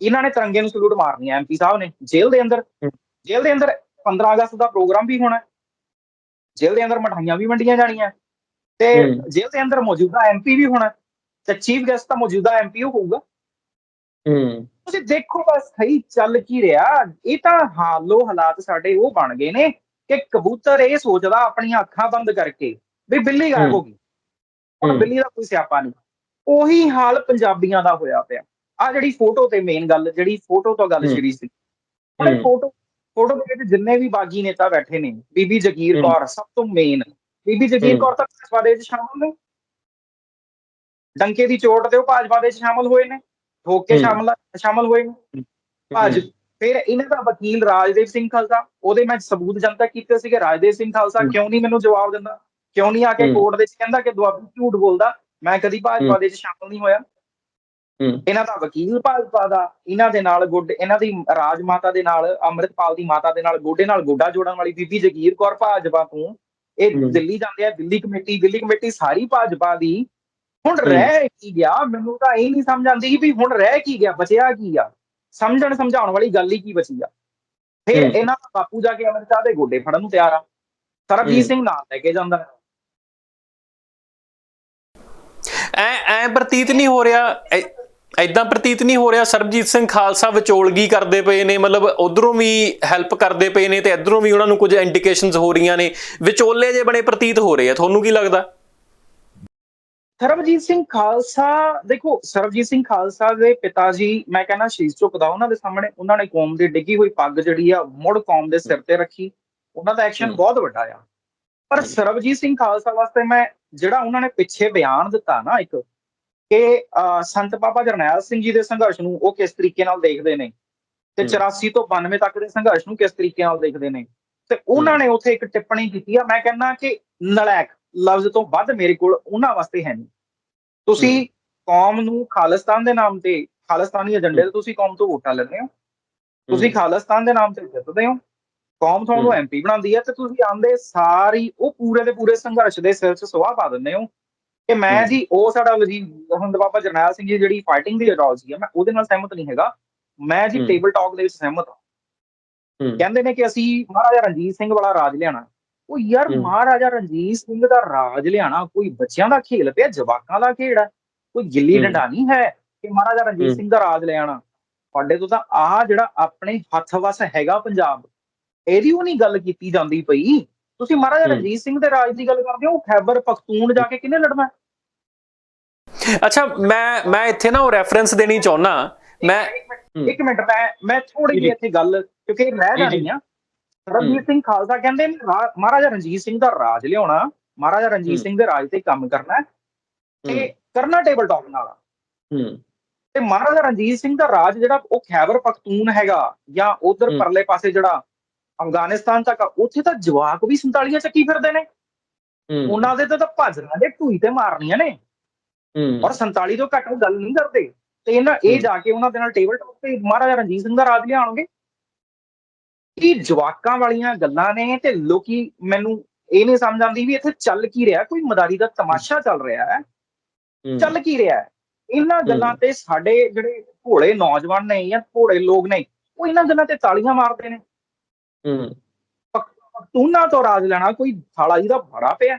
ਇਹਨਾਂ ਨੇ ਤਿਰੰਗੇ ਨੂੰ ਸਲੂਟ ਮਾਰਨੀ ਹੈ ਐਮਪੀ ਸਾਹਿਬ ਨੇ ਜੇਲ੍ਹ ਦੇ ਅੰਦਰ। ਜੇਲ੍ਹ ਦੇ ਅੰਦਰ 15 ਅਗਸਤ ਦਾ ਪ੍ਰੋਗਰਾਮ ਵੀ ਹੋਣਾ। ਜੇਲ੍ਹ ਦੇ ਅੰਦਰ ਮਠਾਈਆਂ ਵੀ ਵੰਡੀਆਂ ਜਾਣੀਆਂ ਤੇ। ਜੇਲ੍ਹ ਦੇ ਅੰਦਰ ਮੌਜੂਦਾ ਐਮਪੀ ਵੀ ਹੋਣਾ ਤੇ ਚੀਫ ਗੈਸਟ ਤਾਂ ਮੌਜੂਦਾ ਐਮਪੀ ਹੋਊਗਾ ਹੂੰ ਤੁਸੀਂ ਦੇਖੋ ਬਸ ਸਹੀ ਚੱਲ ਕੀ ਰਿਹਾ ਇਹ ਤਾਂ ਹਾਲੋ ਹਾਲਾਤ ਸਾਡੇ ਉਹ ਬਣ ਗਏ ਨੇ ਕਿ ਕਬੂਤਰ ਇਹ ਸੋਚਦਾ ਆਪਣੀਆਂ ਅੱਖਾਂ ਬੰਦ ਕਰਕੇ ਵੀ ਬਿੱਲੀ ਗਾਇਬ। ਹੋ ਗਈ ਹੁਣ। ਬਿੱਲੀ ਦਾ ਕੋਈ ਸਿਆਪਾ ਨਹੀਂ ਉਹੀ ਹਾਲ ਪੰਜਾਬੀਆਂ ਦਾ ਹੋਇਆ ਪਿਆ ਆ ਜਿਹੜੀ ਫੋਟੋ ਤੇ ਮੇਨ ਗੱਲ ਜਿਹੜੀ ਫੋਟੋ ਤੋਂ ਗੱਲ। ਸ਼ੁਰੂ ਸੀ ਹੁਣ ਹਮ। ਫੋਟੋ ਫੋਟੋ ਦੇ ਵਿੱਚ ਜਿੰਨੇ ਵੀ ਬਾਗੀ ਨੇਤਾ ਬੈਠੇ ਨੇ ਬੀਬੀ ਜਗੀਰ। ਕੌਰ ਸਭ ਤੋਂ ਮੇਨ ਬੀਬੀ ਜਗੀਰ। ਕੌਰ ਤਾਂ ਭਾਜਪਾ ਦੇ ਵਿੱਚ ਸ਼ਾਮਲ ਨੇ ਡੰਕੇ ਦੀ ਚੋਟ ਤੇ ਉਹ ਭਾਜਪਾ ਦੇ ਵਿੱਚ ਸ਼ਾਮਲ ਹੋਏ ਨੇ ਠੋਕ ਕੇ। ਸ਼ਾਮਲ ਸ਼ਾਮਲ ਹੋਏ ਨੇ ਭਾਜ ਫਿਰ ਇਹਨਾਂ ਦਾ ਵਕੀਲ ਰਾਜਦੇਵ ਸਿੰਘ ਖਾਲਸਾ ਉਹਦੇ ਮੈਂ ਸਬੂਤ ਜਨਤਕ ਕੀਤੇ ਸੀਗੇ ਰਾਜਦੇਵ ਸਿੰਘ ਖਾਲਸਾ। ਕਿਉਂ ਨਹੀਂ ਮੈਨੂੰ ਜਵਾਬ ਦਿੰਦਾ ਕਿਉਂ ਨਹੀਂ ਆ ਕੇ। ਕੋਰਟ ਦੇ ਵਿੱਚ ਕਹਿੰਦਾ ਕਿ ਦੁਆਬੀ ਝੂਠ ਬੋਲਦਾ ਮੈਂ ਕਦੀ ਭਾਜਪਾ। ਦੇ ਵਿੱਚ ਸ਼ਾਮਲ ਨਹੀਂ ਹੋਇਆ ਇਹਨਾਂ ਦਾ ਵਕੀਲ ਭਾਜਪਾ ਦਾ ਇਹਨਾਂ ਦੇ ਨਾਲ ਗੁੱਡ ਇਹਨਾਂ ਦੀ ਰਾਜ ਮਾਤਾ ਦੇ ਨਾਲ ਅੰਮ੍ਰਿਤਪਾਲ ਦੀ ਮਾਤਾ ਦੇ ਨਾਲ ਗੋਡੇ ਨਾਲ ਗੋਡਾ ਜੋੜਨ ਵਾਲੀ ਬੀਬੀ ਜਗੀਰ ਕੌਰ ਭਾਜਪਾ ਤੋਂ ਇਹ। ਦਿੱਲੀ ਜਾਂਦੇ ਆ ਦਿੱਲੀ ਕਮੇਟੀ ਦਿੱਲੀ ਕਮੇਟੀ ਸਾਰੀ ਭਾਜਪਾ ਦੀ ਹੁਣ। ਰਹਿ ਕੀ ਗਿਆ ਮੈਨੂੰ ਤਾਂ ਇਹ ਨਹੀਂ ਸਮਝ ਆਉਂਦੀ ਵੀ ਹੁਣ ਰਹਿ ਕੀ ਗਿਆ ਬਚਿਆ ਕੀ ਆ ਸਮਝਣ ਸਮਝਾਉਣ ਵਾਲੀ ਗੱਲ ਹੀ ਕੀ ਬਚੀ ਆ ਫਿਰ। ਇਹਨਾਂ ਦਾ ਬਾਪੂ ਜਾ ਕੇ ਅਮਰਿਤਾ ਦੇ ਗੋਡੇ ਫੜਨ ਨੂੰ ਤਿਆਰ ਆ ਸਰਬਜੀਤ। ਸਿੰਘ ਨਾਲ ਲੈ ਕੇ ਜਾਂਦਾ ਐ ਐ ਪ੍ਰਤੀਤ ਨਹੀਂ ਹੋ ਰਿਹਾ ਐਦਾਂ ਪ੍ਰਤੀਤ ਨਹੀਂ ਹੋ ਰਿਹਾ ਸਰਬਜੀਤ ਸਿੰਘ ਖਾਲਸਾ ਵਿਚੋਲਗੀ ਕਰਦੇ ਪਏ ਨੇ ਮਤਲਬ ਉਧਰੋਂ ਵੀ ਹੈਲਪ ਕਰਦੇ ਪਏ ਨੇ ਤੇ ਇਧਰੋਂ ਵੀ ਉਹਨਾਂ ਨੂੰ ਕੁਝ ਇੰਡੀਕੇਸ਼ਨਸ ਹੋ ਰਹੀਆਂ ਨੇ। ਵਿਚੋਲੇ ਜੇ ਬਣੇ ਪ੍ਰਤੀਤ ਹੋ ਰਹੇ ਆ ਤੁਹਾਨੂੰ ਕੀ ਲੱਗਦਾ? ਸਰਬਜੀਤ ਸਿੰਘ ਖਾਲਸਾ ਦੇਖੋ ਸਰਬਜੀਤ ਸਿੰਘ ਖਾਲਸਾ ਦੇ ਪਿਤਾ ਜੀ ਮੈਂ ਕਹਿੰਦਾ ਸ਼ੀਸ਼ ਝੁਕਦਾ ਉਹਨਾਂ ਦੇ ਸਾਹਮਣੇ ਉਹਨਾਂ ਨੇ ਕੌਮ ਦੀ ਡਿੱਗੀ ਹੋਈ ਪੱਗ ਜਿਹੜੀ ਆ ਮੁੜ ਕੌਮ ਦੇ ਸਿਰ ਤੇ ਰੱਖੀ। ਉਹਨਾਂ ਦਾ ਐਕਸ਼ਨ। ਬਹੁਤ ਵੱਡਾ ਆ। ਪਰ ਸਰਬਜੀਤ ਸਿੰਘ ਖਾਲਸਾ ਵਾਸਤੇ ਮੈਂ ਜਿਹੜਾ ਉਹਨਾਂ ਨੇ ਪਿੱਛੇ ਬਿਆਨ ਦਿੱਤਾ ਨਾ ਇੱਕ ਕਿ ਸੰਤ ਬਾਬਾ ਜਰਨੈਲ ਸਿੰਘ ਜੀ ਦੇ ਸੰਘਰਸ਼ ਨੂੰ ਉਹ ਕਿਸ ਤਰੀਕੇ ਨਾਲ ਦੇਖਦੇ ਨੇ? ਤੇ ਹਮ। 84 ਤੋਂ 92 ਤੱਕ ਦੇ ਸੰਘਰਸ਼ ਨੂੰ ਕਿਸ ਤਰੀਕੇ ਨਾਲ ਦੇਖਦੇ ਨੇ? ਤੇ ਉਹਨਾਂ ਨੇ ਉੱਥੇ ਇੱਕ ਟਿੱਪਣੀ ਕੀਤੀ ਆ ਮੈਂ ਕਹਿੰਦਾ ਕਿ ਨਲਾਇਕ ਲਫ਼ਜ਼ ਤੋਂ ਵੱਧ ਮੇਰੇ ਕੋਲ ਉਹਨਾਂ ਵਾਸਤੇ ਹੈ ਨਹੀਂ। ਤੁਸੀਂ ਕੌਮ ਨੂੰ ਖਾਲਿਸਤਾਨ ਦੇ ਨਾਮ ਤੇ ਖਾਲਿਸਤਾਨੀ ਏਜੰਡੇ ਤੇ ਤੁਸੀਂ ਕੌਮ ਤੋਂ ਵੋਟਾਂ ਲੈਂਦੇ ਹੋ। ਤੁਸੀਂ ਖਾਲਿਸਤਾਨ ਦੇ ਨਾਮ ਤੇ ਜਿੱਤਦੇ ਹੋ। ਕੌਮ ਤੁਹਾਨੂੰ। ਐਮਪੀ ਬਣਾਉਂਦੀ ਹੈ ਤੇ ਤੁਸੀਂ ਆਂਦੇ ਸਾਰੀ ਉਹ ਪੂਰੇ ਦੇ ਪੂਰੇ ਸੰਘਰਸ਼ ਦੇ ਸਿਰ 'ਚ ਸੁਆਹ ਪਾ ਦਿੰਦੇ ਹੋ। ਕਿ ਮੈਂ। ਜੀ ਉਹ ਸਾਡਾ ਵਜ਼ੀਰ ਹੁੰਦ ਬਾਬਾ ਜਰਨੈਲ ਸਿੰਘ ਜੀ ਜਿਹੜੀ ਫਾਈਟਿੰਗ ਦੀ ਇਡੋਲਜੀ ਹੈ ਮੈਂ ਉਹਦੇ ਨਾਲ ਸਹਿਮਤ ਨਹੀਂ ਹੈਗਾ ਮੈਂ ਜੀ। ਟੇਬਲ ਟਾਕ ਦੇ ਵਿੱਚ ਸਹਿਮਤ ਹਾਂ। ਕਹਿੰਦੇ ਨੇ ਕਿ ਅਸੀਂ ਮਹਾਰਾਜਾ ਰਣਜੀਤ ਸਿੰਘ ਵਾਲਾ ਰਾਜ ਲਿਆਣਾ ਉਹ ਯਾਰ। ਮਹਾਰਾਜਾ ਰਣਜੀਤ ਸਿੰਘ ਦਾ ਰਾਜ ਲਿਆਣਾ ਕੋਈ ਬੱਚਿਆਂ ਦਾ ਖੇਲ ਪਿਆ ਜਵਾਕਾਂ ਦਾ ਖੇਡ ਹੈ ਕੋਈ ਗਿੱਲੀ। ਡੰਡਾ ਨਹੀਂ ਹੈ ਕਿ ਮਹਾਰਾਜਾ ਰਣਜੀਤ। ਸਿੰਘ ਦਾ ਰਾਜ ਲਿਆਣਾ ਤੁਹਾਡੇ ਤੋਂ ਤਾਂ ਆਹ ਜਿਹੜਾ ਆਪਣੇ ਹੱਥ ਵਸ ਹੈਗਾ ਪੰਜਾਬ ਇਹਦੀ ਉਹ ਨਹੀਂ ਗੱਲ ਕੀਤੀ ਜਾਂਦੀ ਪਈ ਤੁਸੀਂ ਮਹਾਰਾਜਾ। ਰਣਜੀਤ ਸਿੰਘ ਦੇ ਰਾਜ ਦੀ ਗੱਲ ਕਰਦੇ ਹੋ ਉਹ ਖੈਬਰ ਪਖਤੂਨ ਜਾ ਕੇ ਕਿਹਨੇ ਲੜਨਾ ਅੱਛਾ ਮੈਂ ਮੈਂ ਇੱਥੇ ਨਾ ਉਹ ਰੈਫਰੈਂਸ ਦੇਣੀ ਚਾਹੁੰਦਾ ਮੈਂ। ਇੱਕ ਮਿੰਟ ਮੈਂ ਮੈਂ ਥੋੜੀ ਜਿਹੀ। ਇੱਥੇ ਗੱਲ ਕਿਉਂਕਿ ਇਹ ਰਹਿ। ਜਾਣੀ ਆ ਰਣਜੀਤ ਸਿੰਘ ਖਾਲਸਾ ਕਹਿੰਦੇ ਮਹਾਰਾਜਾ ਰਣਜੀਤ ਸਿੰਘ ਦਾ ਰਾਜ ਲਿਆਉਣਾ ਮਹਾਰਾਜਾ ਰਣਜੀਤ। ਸਿੰਘ ਦੇ ਰਾਜ ਤੇ ਕੰਮ ਕਰਨਾ ਤੇ ਕਰਨਾ ਟੇਬਲ ਟਾਕ ਨਾਲ। ਹੂੰ ਤੇ ਮਹਾਰਾਜਾ ਰਣਜੀਤ ਸਿੰਘ ਦਾ ਰਾਜ ਜਿਹੜਾ ਉਹ ਖੈਬਰ ਪਖਤੂਨ ਹੈਗਾ ਜਾਂ ਉਧਰ। ਪਰਲੇ ਪਾਸੇ ਜਿਹੜਾ ਅਫਗਾਨਿਸਤਾਨ ਤੱਕ ਉੱਥੇ ਤਾਂ ਜਵਾਕ ਵੀ 47 ਚੱਕੀ ਫਿਰਦੇ ਨੇ। ਉਹਨਾਂ ਦੇ ਤਾਂ ਭਜਨਾਂ ਦੇ ਢੂਈ ਤੇ ਮਾਰਨੀਆਂ ਨੇ। ਔਰ 47 ਤੋਂ ਘੱਟ ਉਹ ਗੱਲ ਨਹੀਂ ਕਰਦੇ। ਤੇ ਇਹਨਾਂ ਇਹ। ਜਾ ਕੇ ਉਹਨਾਂ ਦੇ ਨਾਲ ਟੇਬਲ ਟਾਕ ਤੇ ਮਹਾਰਾਜਾ ਰਣਜੀਤ ਸਿੰਘ ਦਾ ਰਾਜ ਲਿਆਉਣਗੇ। ਇਹ ਜਵਾਕਾਂ ਵਾਲੀਆਂ ਗੱਲਾਂ ਨੇ ਤੇ ਲੋਕੀ ਮੈਨੂੰ ਇਹ ਨਹੀਂ ਸਮਝ ਆਉਂਦੀ ਵੀ ਇੱਥੇ ਚੱਲ ਕੀ ਰਿਹਾ ਕੋਈ ਮਦਾਰੀ ਦਾ ਤਮਾਸ਼ਾ ਚੱਲ ਰਿਹਾ ਹੈ। ਚੱਲ ਕੀ ਰਿਹਾ ਹੈ? ਇਹਨਾਂ ਗੱਲਾਂ ਤੇ ਸਾਡੇ ਜਿਹੜੇ ਭੋਲੇ ਨੌਜਵਾਨ ਨੇ ਜਾਂ ਭੋਲੇ ਲੋਕ ਨੇ ਉਹ ਇਹਨਾਂ ਗੱਲਾਂ ਤੇ ਤਾਲੀਆਂ ਮਾਰਦੇ ਨੇ। ਪਖਤੂਨਾਂ ਤੋਂ ਰਾਜ ਲੈਣਾ ਕੋਈ ਥਾਲਾ ਜੀ ਦਾ ਬੜਾ ਪਿਆ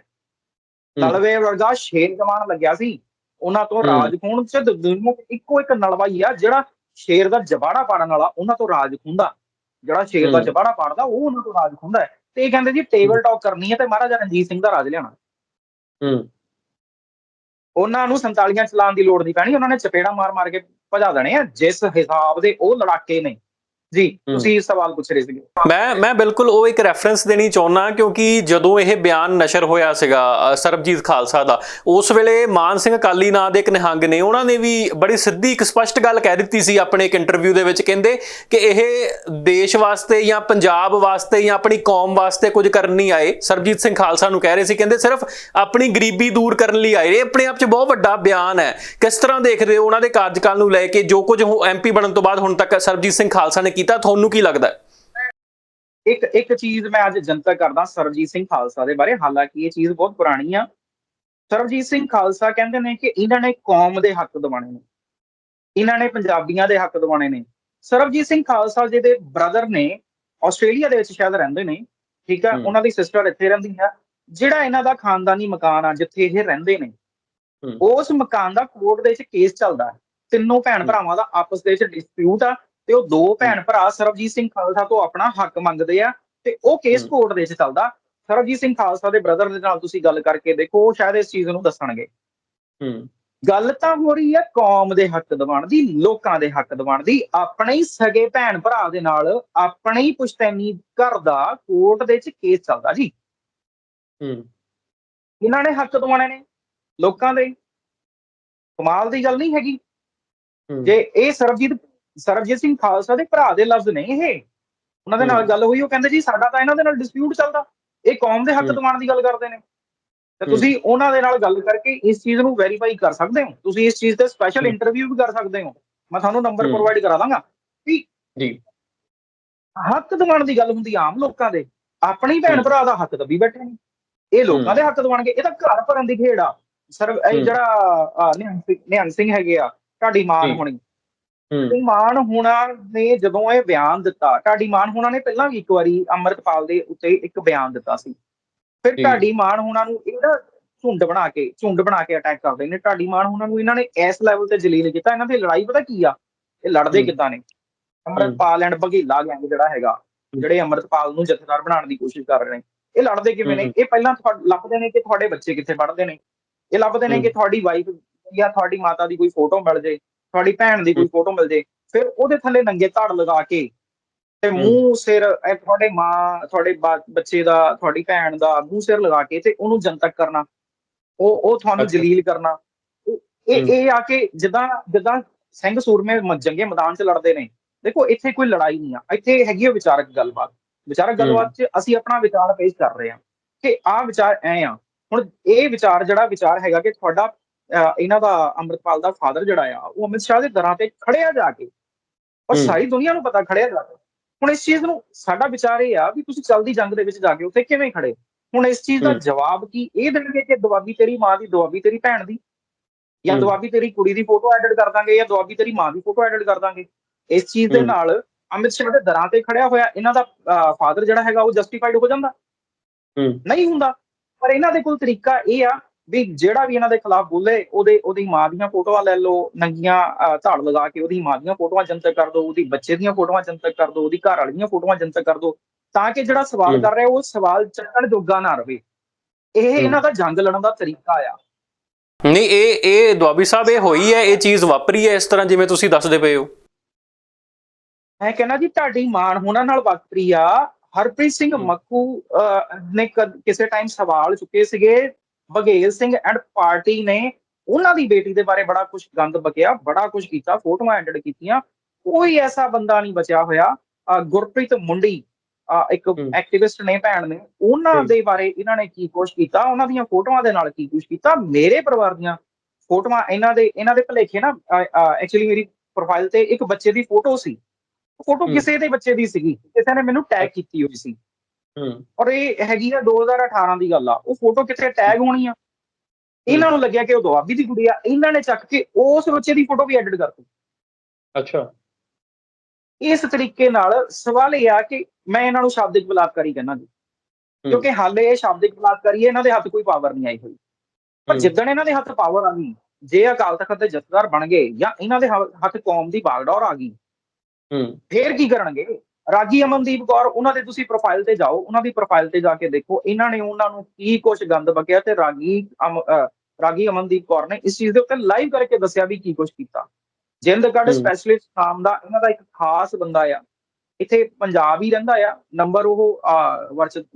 ਨਲਵੇ ਵਰਗਾ ਸ਼ੇਰ ਜਵਾਨ ਲੱਗਿਆ ਸੀ। ਉਹਨਾਂ ਤੋਂ। ਰਾਜ ਖੂਨ ਚ ਦੁਨੀਆ ਇੱਕੋ ਇੱਕ ਨਲਵਾ ਹੀ ਆ ਜਿਹੜਾ ਸ਼ੇਰ ਦਾ ਜਬਾੜਾ ਪਾੜਨ ਵਾਲਾ ਉਹਨਾਂ ਤੋਂ ਰਾਜ ਖੁੰਦਾ। ਜਿਹੜਾ ਸ਼ੇਰ ਦਾ। ਜਬਾੜਾ ਪਾੜਦਾ ਉਹ ਉਹਨਾਂ ਤੋਂ ਰਾਜ ਖੁੰਦਾ ਤੇ ਇਹ ਕਹਿੰਦੇ ਜੀ ਟੇਬਲ ਟਾਕ ਕਰਨੀ ਹੈ ਤੇ ਮਹਾਰਾਜਾ ਰਣਜੀਤ ਸਿੰਘ ਦਾ ਰਾਜ ਲਿਆਉਣਾ। ਹੂੰ। ਉਹਨਾਂ ਨੂੰ 47 ਚਲਾਉਣ ਦੀ ਲੋੜ ਨਹੀਂ ਪੈਣੀ ਉਹਨਾਂ ਨੇ ਚਪੇੜਾ ਮਾਰ ਮਾਰ ਕੇ ਭਜਾ ਦੇਣੇ ਆ ਜਿਸ ਹਿਸਾਬ ਦੇ ਉਹ ਲੜਾਕੇ ਨੇ। ਜੀ ਤੁਸੀਂ ਸਵਾਲ ਪੁੱਛ ਰਹੇ ਸੀਗੇ। ਮੈਂ ਮੈਂ ਬਿਲਕੁਲ ਉਹ ਇੱਕ ਰੈਫਰੈਂਸ ਦੇਣੀ ਚਾਹੁੰਦਾ ਕਿਉਂਕਿ ਜਦੋਂ ਇਹ ਬਿਆਨ ਨਸ਼ਰ ਹੋਇਆ ਸੀਗਾ ਸਰਬਜੀਤ ਖਾਲਸਾ ਦਾ ਉਸ ਵੇਲੇ ਮਾਨ ਸਿੰਘ ਅਕਾਲੀ ਨਾਂ ਦੇ ਇੱਕ ਨਿਹੰਗ ਨੇ ਉਹਨਾਂ ਨੇ ਵੀ ਬੜੀ ਸਿੱਧੀ ਇੱਕ ਸਪਸ਼ਟ ਗੱਲ ਕਹਿ ਦਿੱਤੀ ਸੀ ਆਪਣੇ ਇੱਕ ਇੰਟਰਵਿਊ ਦੇ ਵਿੱਚ ਕਹਿੰਦੇ ਕਿ ਇਹ ਦੇਸ਼ ਵਾਸਤੇ ਜਾਂ ਪੰਜਾਬ ਵਾਸਤੇ ਜਾਂ ਆਪਣੀ ਕੌਮ ਵਾਸਤੇ ਕੁਝ ਕਰਨ ਨਹੀਂ ਆਏ। ਸਰਬਜੀਤ ਸਿੰਘ ਖਾਲਸਾ ਨੂੰ ਕਹਿ ਰਹੇ ਸੀ ਕਹਿੰਦੇ ਸਿਰਫ ਆਪਣੀ ਗਰੀਬੀ ਦੂਰ ਕਰਨ ਲਈ ਆਏ ਇਹ ਆਪਣੇ ਆਪ 'ਚ ਬਹੁਤ ਵੱਡਾ ਬਿਆਨ ਹੈ। ਕਿਸ ਤਰ੍ਹਾਂ ਦੇਖਦੇ ਹੋ ਉਹਨਾਂ ਦੇ ਕਾਰਜਕਾਲ ਨੂੰ ਲੈ ਕੇ ਜੋ ਕੁਝ ਐਮਪੀ ਬਣਨ ਤੋਂ ਬਾਅਦ ਹੁਣ ਤੱਕ ਸਰਬਜੀਤ ਸਿੰਘ ਖਾਲਸਾ ਨੇ ਕੀਤਾ ਤੁਹਾਨੂੰ ਕੀ ਲੱਗਦਾ ਹੈ? ਇੱਕ ਇੱਕ ਚੀਜ਼ ਮੈਂ ਅੱਜ ਜਨਤਕ ਕਰਦਾ ਸਰਬਜੀਤ ਸਿੰਘ ਖਾਲਸਾ ਦੇ ਬਾਰੇ ਹਾਲਾਂਕਿ ਇਹ ਚੀਜ਼ ਬਹੁਤ ਪੁਰਾਣੀ ਆ ਸਰਬਜੀਤ ਸਿੰਘ ਖਾਲਸਾ ਕਹਿੰਦੇ ਨੇ ਕਿ ਇਹਨਾਂ ਨੇ ਕੌਮ ਦੇ ਹੱਕ ਦਿਵਾਣੇ ਨੇ ਇਹਨਾਂ ਨੇ ਪੰਜਾਬੀਆਂ ਦੇ ਹੱਕ ਦਿਵਾਣੇ ਨੇ ਸਰਬਜੀਤ ਸਿੰਘ ਖਾਲਸਾ ਜੀ ਦੇ ਬ੍ਰਦਰ ਨੇ ਆਸਟ੍ਰੇਲੀਆ ਦੇ ਵਿੱਚ ਸ਼ਾਇਦ ਰਹਿੰਦੇ ਨੇ ਠੀਕ ਆ। ਉਹਨਾਂ ਦੀ ਸਿਸਟਰ ਇੱਥੇ ਰਹਿੰਦੀ ਆ ਜਿਹੜਾ ਇਹਨਾਂ ਦਾ ਖਾਨਦਾਨੀ ਮਕਾਨ ਆ ਜਿੱਥੇ ਇਹ ਰਹਿੰਦੇ ਨੇ। ਉਸ ਮਕਾਨ ਦਾ ਕੋਰਟ ਦੇ ਵਿੱਚ ਕੇਸ ਚੱਲਦਾ ਹੈ ਤਿੰਨੋਂ ਭੈਣ। ਭਰਾਵਾਂ ਦਾ ਆਪਸ ਦੇ ਵਿੱਚ ਡਿਸਪਿਊਟ ਆ ਤੇ ਉਹ ਦੋ ਭੈਣ ਭਰਾ ਸਰਬਜੀਤ ਸਿੰਘ ਖਾਲਸਾ ਤੋਂ ਆਪਣਾ ਹੱਕ ਮੰਗਦੇ ਆ ਤੇ ਉਹ ਕੇਸ। ਕੋਰਟ ਦੇ ਵਿੱਚ ਚੱਲਦਾ। ਸਰਬਜੀਤ ਸਿੰਘ ਖਾਲਸਾ ਦੇ ਬ੍ਰਦਰ ਦੇ ਨਾਲ ਤੁਸੀਂ ਗੱਲ ਕਰਕੇ ਦੇਖੋ ਉਹ ਸ਼ਾਇਦ ਇਸ ਚੀਜ਼ ਨੂੰ ਦੱਸਣਗੇ। ਹੂੰ ਗੱਲ ਤਾਂ ਹੋ ਰਹੀ ਹੈ ਕੌਮ ਦੇ ਹੱਕ ਦਿਵਾਉਣ ਦੀ ਲੋਕਾਂ ਦੇ ਹੱਕ ਦਿਵਾਉਣ ਦੀ। ਆਪਣੇ ਹੀ ਸਗੇ ਭੈਣ ਭਰਾ ਦੇ ਨਾਲ ਆਪਣੇ ਹੀ ਪੁਸ਼ਤੈਨੀ ਘਰ ਦਾ ਕੋਰਟ ਦੇ ਵਿੱਚ ਕੇਸ ਚੱਲਦਾ ਜੀ। ਹੂੰ ਇਹਨਾਂ ਨੇ ਹੱਕ ਦਿਵਾਉਣੇ ਨੇ ਲੋਕਾਂ ਦੇ। ਕਮਾਲ ਦੀ ਗੱਲ ਨਹੀਂ ਹੈਗੀ। ਜੇ ਇਹ ਸਰਬਜੀਤ ਸਰਬਜੀਤ ਸਿੰਘ ਖਾਲਸਾ ਦੇ ਭਰਾ ਦੇ ਲਫ਼ਜ਼ ਨੇ ਇਹ ਉਹਨਾਂ ਦੇ ਨਾਲ। ਗੱਲ ਹੋਈ ਉਹ ਕਹਿੰਦੇ ਜੀ ਸਾਡਾ ਤਾਂ ਇਹਨਾਂ ਦੇ ਨਾਲ ਡਿਸਪਿਊਟ ਚੱਲਦਾ ਇਹ ਕੌਮ ਦੇ ਹੱਕ। ਦਿਵਾਉਣ ਦੀ ਗੱਲ ਕਰਦੇ ਨੇ ਤੇ। ਤੁਸੀਂ ਉਹਨਾਂ ਦੇ ਨਾਲ ਗੱਲ ਕਰਕੇ ਇਸ ਚੀਜ਼ ਨੂੰ ਵੈਰੀਫਾਈ ਕਰ ਸਕਦੇ ਹੋ ਤੁਸੀਂ ਇਸ ਚੀਜ਼ ਤੇ ਸਪੈਸ਼ਲ। ਇੰਟਰਵਿਊ ਵੀ ਕਰ ਸਕਦੇ ਹੋ ਮੈਂ ਤੁਹਾਨੂੰ ਨੰਬਰ। ਪ੍ਰੋਵਾਈਡ ਕਰਾ ਦਾਂਗਾ ਜੀ ਹੱਕ ਦਿਵਾਉਣ ਦੀ ਗੱਲ ਹੁੰਦੀ ਆਮ ਲੋਕਾਂ ਦੇ ਆਪਣੀ ਭੈਣ। ਭਰਾ ਦਾ ਹੱਕ ਦੱਬੀ ਬੈਠੇ ਨੇ ਇਹ ਲੋਕਾਂ। ਦੇ ਹੱਕ ਦਿਵਾਉਣਗੇ ਇਹ ਤਾਂ ਘਰ ਭਰਨ ਦੀ ਖੇਡ ਆ ਸਰ ਇਹ। ਜਿਹੜਾ ਨਿਹੰਗ ਸਿੰਘ- ਹੈਗੇ ਆ ਢਾਡੀ ਮਾਨ ਜੀ। ਹੋਣੀ ਤੇ ਮਾਨ ਹੁਣਾ ਨੇ ਜਦੋਂ ਇਹ ਬਿਆਨ ਦਿੱਤਾ ਢਾਡੀ ਮਾਨ ਹੁਣਾ ਨੇ ਪਹਿਲਾਂ ਵੀ ਇੱਕ ਵਾਰੀ ਅੰਮ੍ਰਿਤਪਾਲ ਦੇ ਉੱਤੇ ਇੱਕ ਬਿਆਨ ਦਿੱਤਾ ਸੀ। ਫਿਰ। ਢਾਡੀ ਮਾਨ ਹੁਣਾ ਨੂੰ ਇਹਦਾ ਝੁੰਡ ਬਣਾ ਕੇ ਝੁੰਡ ਬਣਾ ਕੇ ਅਟੈਕ ਕਰਦੇ ਨੇ। ਢਾਡੀ ਮਾਨ ਉਹਨਾਂ ਨੂੰ ਇਹਨਾਂ ਨੇ ਇਸ ਲੈਵਲ ਤੇ ਜਲੀਲ ਕੀਤਾ। ਇਹਨਾਂ ਦੀ ਲੜਾਈ ਪਤਾ ਕੀ ਆ? ਇਹ ਲੜਦੇ। ਕਿੱਦਾਂ ਨੇ? ਅੰਮ੍ਰਿਤਪਾਲ ਐਂਡ ਬਘੇਲਾ ਗੈਂਗ ਜਿਹੜਾ ਹੈਗਾ ਜਿਹੜੇ ਅੰਮ੍ਰਿਤਪਾਲ ਨੂੰ ਜਥੇਦਾਰ ਬਣਾਉਣ ਦੀ ਕੋਸ਼ਿਸ਼ ਕਰ ਰਹੇ ਨੇ ਇਹ ਲੜਦੇ ਕਿਵੇਂ ਨੇ। ਇਹ ਪਹਿਲਾਂ ਲੱਭਦੇ ਨੇ ਕਿ ਤੁਹਾਡੇ ਬੱਚੇ ਕਿੱਥੇ ਪੜ੍ਹਦੇ ਨੇ? ਇਹ ਲੱਭਦੇ ਨੇ। ਕਿ ਤੁਹਾਡੀ ਵਾਈਫ ਜਾਂ ਤੁਹਾਡੀ ਮਾਤਾ ਦੀ ਕੋਈ ਫੋਟੋ ਮਿਲ ਜੇ? ਤੁਹਾਡੀ ਭੈਣ ਦੀ ਕੋਈ ਫੋਟੋ ਮਿਲ ਜੇ ਫਿਰ ਉਹਦੇ ਥੱਲੇ ਨੰਗੇ ਧੜ ਲਗਾ ਕੇ ਤੇ ਮੂੰਹ ਸਿਰ ਇਹ ਤੁਹਾਡੇ ਮਾਂ ਤੁਹਾਡੇ ਬੱਚੇ ਦਾ ਤੁਹਾਡੀ ਭੈਣ ਦਾ ਮੂੰਹ ਸਿਰ ਲਗਾ ਕੇ ਤੇ ਉਹਨੂੰ ਜਨਤਕ ਕਰਨਾ। ਉਹ ਉਹ ਤੁਹਾਨੂੰ। ਜਲੀਲ ਕਰਨਾ। ਇਹ ਇਹ- ਆ ਕੇ ਜਿੱਦਾਂ ਜਿੱਦਾਂ ਸਿੰਘ ਸੂਰਮੇ ਜੰਗੇ ਮੈਦਾਨ 'ਚ ਲੜਦੇ ਨੇ। ਦੇਖੋ ਇੱਥੇ ਕੋਈ ਲੜਾਈ ਨਹੀਂ ਆ। ਇੱਥੇ ਹੈਗੀ ਆ ਵਿਚਾਰਕ ਗੱਲਬਾਤ। ਵਿਚਾਰਕ ਗੱਲਬਾਤ 'ਚ ਅਸੀਂ ਆਪਣਾ ਵਿਚਾਰ ਪੇਸ਼ ਕਰ ਰਹੇ ਹਾਂ ਕਿ ਆਹ ਵਿਚਾਰ ਐ ਆ। ਹੁਣ ਇਹ ਵਿਚਾਰ ਜਿਹੜਾ ਵਿਚਾਰ ਹੈਗਾ ਕਿ ਤੁਹਾਡਾ ਇਹਨਾਂ ਦਾ ਅੰਮ੍ਰਿਤਪਾਲ ਦਾ ਫਾਦਰ ਜਿਹੜਾ ਆ ਉਹ ਅਮਿਤ ਸ਼ਾਹ ਦੇ ਦਰਾਂ ਤੇ ਖੜਿਆ ਜਾ ਕੇ ਔਰ। ਸਾਰੀ ਦੁਨੀਆ ਨੂੰ ਪਤਾ ਖੜਿਆ ਜਾ ਕੇ ਹੁਣ ਇਸ ਚੀਜ਼ ਨੂੰ ਸਾਡਾ ਵਿਚਾਰ ਇਹ ਆ ਵੀ ਤੁਸੀਂ ਚਲਦੀ ਜੰਗ ਦੇ ਵਿੱਚ ਜਾ ਕੇ ਉੱਥੇ ਕਿਵੇਂ ਖੜੇ ਹੁਣ ਇਸ ਚੀਜ਼ ਦਾ। ਜਵਾਬ ਕੀ ਇਹ ਦੇਣਗੇ ਕਿ ਦੁਆਬੀ ਤੇਰੀ ਮਾਂ ਦੀ ਦੁਆਬੀ ਤੇਰੀ ਭੈਣ ਦੀ ਜਾਂ। ਦੁਆਬੀ ਤੇਰੀ ਕੁੜੀ ਦੀ ਫੋਟੋ ਐਡਿਟ ਕਰ ਦਾਂਗੇ ਜਾਂ ਦੁਆਬੀ ਤੇਰੀ ਮਾਂ ਦੀ ਫੋਟੋ ਐਡਿਟ ਕਰ ਦਾਂਗੇ ਇਸ ਚੀਜ਼ ਦੇ। ਨਾਲ ਅਮਿਤ ਸ਼ਾਹ ਦੇ ਦਰਾਂ ਤੇ ਖੜਿਆ ਹੋਇਆ ਇਹਨਾਂ ਦਾ ਫਾਦਰ ਜਿਹੜਾ ਹੈਗਾ ਉਹ ਜਸਟੀਫਾਈਡ ਹੋ ਜਾਂਦਾ। ਨਹੀਂ ਹੁੰਦਾ ਪਰ ਇਹਨਾਂ ਦੇ ਕੋਲ ਤਰੀਕਾ ਇਹ ਆ ਵੀ ਜਿਹੜਾ ਵੀ ਇਹਨਾਂ ਦੇ ਖਿਲਾਫ ਬੋਲੇ ਉਹਦੇ ਉਹਦੀ ਮਾਂ ਦੀਆਂ ਫੋਟੋਆਂ ਲੈ ਲਓ ਨੰਗੀਆਂ ਧਾੜ ਲਗਾ ਕੇ ਉਹਦੀ ਮਾਂ ਦੀਆਂ ਫੋਟੋਆਂ ਜਨਤਕ ਕਰ ਦਿਓ ਉਹਦੀ ਬੱਚੇ ਦੀਆਂ ਫੋਟੋਆਂ ਜਨਤਕ ਕਰ ਦਿਓ ਉਹਦੀ ਘਰ ਵਾਲੀ ਦੀਆਂ ਫੋਟੋਆਂ ਜਨਤਕ ਕਰ ਦਿਓ ਤਾਂ ਕਿ ਜਿਹੜਾ ਸਵਾਲ। ਕਰ ਰਿਹਾ ਉਹ ਸਵਾਲ ਚੱਕਣ ਜੋਗਾ ਨਾ ਰਵੇ। ਇਹ। ਇਹਨਾਂ ਦਾ ਜੰਗ ਲੜਨ ਦਾ ਤਰੀਕਾ ਆ। ਨਹੀਂ ਇਹ ਇਹ ਦੁਆਬੀ ਸਾਹਿਬ ਇਹ ਹੋਈ ਹੈ ਇਹ ਚੀਜ਼ ਵਾਪਰੀ ਹੈ ਇਸ ਤਰ੍ਹਾਂ ਜਿਵੇਂ ਤੁਸੀਂ ਦੱਸਦੇ ਪਏ ਹੋ। ਮੈਂ ਕਹਿੰਦਾ ਜੀ ਤੁਹਾਡੀ ਮਾਣ ਹੋਣਾ ਨਾਲ ਵਾਪਰੀ ਆ। ਹਰਪ੍ਰੀਤ ਸਿੰਘ ਅਹ, ਨੇ ਕਿਸੇ ਟਾਈਮ ਸਵਾਲ ਚੁੱਕੇ ਸੀਗੇ ਬਘੇਲ ਸਿੰਘ ਐਂਡ ਪਾਰਟੀ ਨੇ ਉਹਨਾਂ ਦੀ ਬੇਟੀ ਦੇ ਬਾਰੇ ਬੜਾ ਕੁਝ ਗੰਦ ਬਕਿਆ ਬੜਾ ਕੁਝ ਕੀਤਾ ਫੋਟੋਆਂ ਐਡਿਟ ਕੀਤੀਆਂ ਕੋਈ ਐਸਾ ਬੰਦਾ ਨਹੀਂ ਬਚਿਆ ਹੋਇਆ ਗੁਰਪ੍ਰੀਤ ਮੁੰਡੀ ਇੱਕ। ਐਕਟਿਵਿਸਟ ਨੇ ਭੈਣ ਨੇ ਉਹਨਾਂ। ਦੇ ਬਾਰੇ ਇਹਨਾਂ ਨੇ ਕੀ ਕੁਛ ਕੀਤਾ ਉਹਨਾਂ ਦੀਆਂ ਫੋਟੋਆਂ ਦੇ ਨਾਲ ਕੀ ਕੁਛ ਕੀਤਾ ਮੇਰੇ ਪਰਿਵਾਰ ਦੀਆਂ ਫੋਟੋਆਂ ਇਹਨਾਂ ਦੇ ਇਹਨਾਂ ਦੇ ਭਲੇਖੇ ਨਾ ਐਕਚੁਅਲੀ ਮੇਰੀ ਪ੍ਰੋਫਾਈਲ ਤੇ ਇੱਕ ਬੱਚੇ ਦੀ ਫੋਟੋ ਸੀ ਫੋਟੋ। ਕਿਸੇ ਦੇ ਬੱਚੇ ਦੀ ਸੀਗੀ ਕਿਸੇ ਨੇ ਮੈਨੂੰ ਟੈਗ ਕੀਤੀ ਹੋਈ ਸੀ ਔਰ ਇਹ ਹੈਗੀ ਆ 2018 ਦੀ ਗੱਲ ਆ। ਉਹ ਫੋਟੋ ਕਿੱਥੇ ਟੈਗ ਹੋਣੀ ਆ? ਇਹਨਾਂ ਨੂੰ ਲੱਗਿਆ ਕਿ ਉਹ ਦੁਆਬੀ ਦੀ ਕੁੜੀ ਆ। ਇਹਨਾਂ ਨੇ ਚੱਕ ਕੇ ਉਸ ਬੱਚੇ ਦੀ ਫੋਟੋ ਵੀ ਐਡਿਟ ਕਰਤੀ ਅੱਛਾ। ਇਸ ਤਰੀਕੇ ਨਾਲ ਸਵਾਲ ਇਹ ਆ ਕਿ ਮੈਂ ਇਹਨਾਂ ਨੂੰ ਸ਼ਾਬਦਿਕ ਬਲਾਤਕਾਰੀ ਕਹਿੰਦਾ ਜੀ। ਕਿਉਂਕਿ ਹਾਲੇ ਇਹ ਸ਼ਾਬਦਿਕ ਬਲਾਤਕਾਰੀ ਹੈ ਇਹਨਾਂ ਦੇ ਹੱਥ ਕੋਈ ਪਾਵਰ ਨਹੀਂ ਆਈ ਹੋਈ। ਪਰ। ਜਿੱਦਣ ਇਹਨਾਂ ਦੇ ਹੱਥ ਪਾਵਰ ਆ ਗਈ ਜੇ ਅਕਾਲ ਤਖਤ ਦੇ ਜਥੇਦਾਰ ਬਣ ਗਏ ਜਾਂ ਇਹਨਾਂ ਦੇ ਹੱਥ ਕੌਮ ਦੀ ਬਾਗਡੋਰ ਆ ਗਈ ਹੂੰ। ਫੇਰ ਕੀ ਕਰਨਗੇ? ਰਾਗੀ ਅਮਨਦੀਪ ਕੌਰ ਉਹਨਾਂ ਦੇ ਤੁਸੀਂ ਪ੍ਰੋਫਾਈਲ ਤੇ ਜਾਓ ਉਹਨਾਂ ਦੀ ਪ੍ਰੋਫਾਈਲ ਤੇ ਜਾ ਕੇ ਦੇਖੋ ਇਹਨਾਂ ਨੇ ਉਹਨਾਂ ਨੂੰ ਕੀ ਕੁਝ ਗੰਦ ਬਕਿਆ ਤੇ ਰਾਗੀ ਰਾਗੀ ਅਮਨਦੀਪ ਕੌਰ ਨੇ ਇਸ ਚੀਜ਼ ਦੇ ਉੱਤੇ ਲਾਈਵ ਕਰਕੇ ਦੱਸਿਆ ਵੀ ਕੀ ਕੁਝ ਕੀਤਾ। ਜਿੰਦਗੜ੍ਹ ਹੂੰ। ਸਪੈਸ਼ਲਿਸਟ ਨਾਮ ਦਾ ਇਹਨਾਂ ਦਾ ਇੱਕ ਖਾਸ ਬੰਦਾ ਆ। ਇੱਥੇ ਪੰਜਾਬ ਹੀ ਰਹਿੰਦਾ ਆ ਨੰਬਰ ਉਹ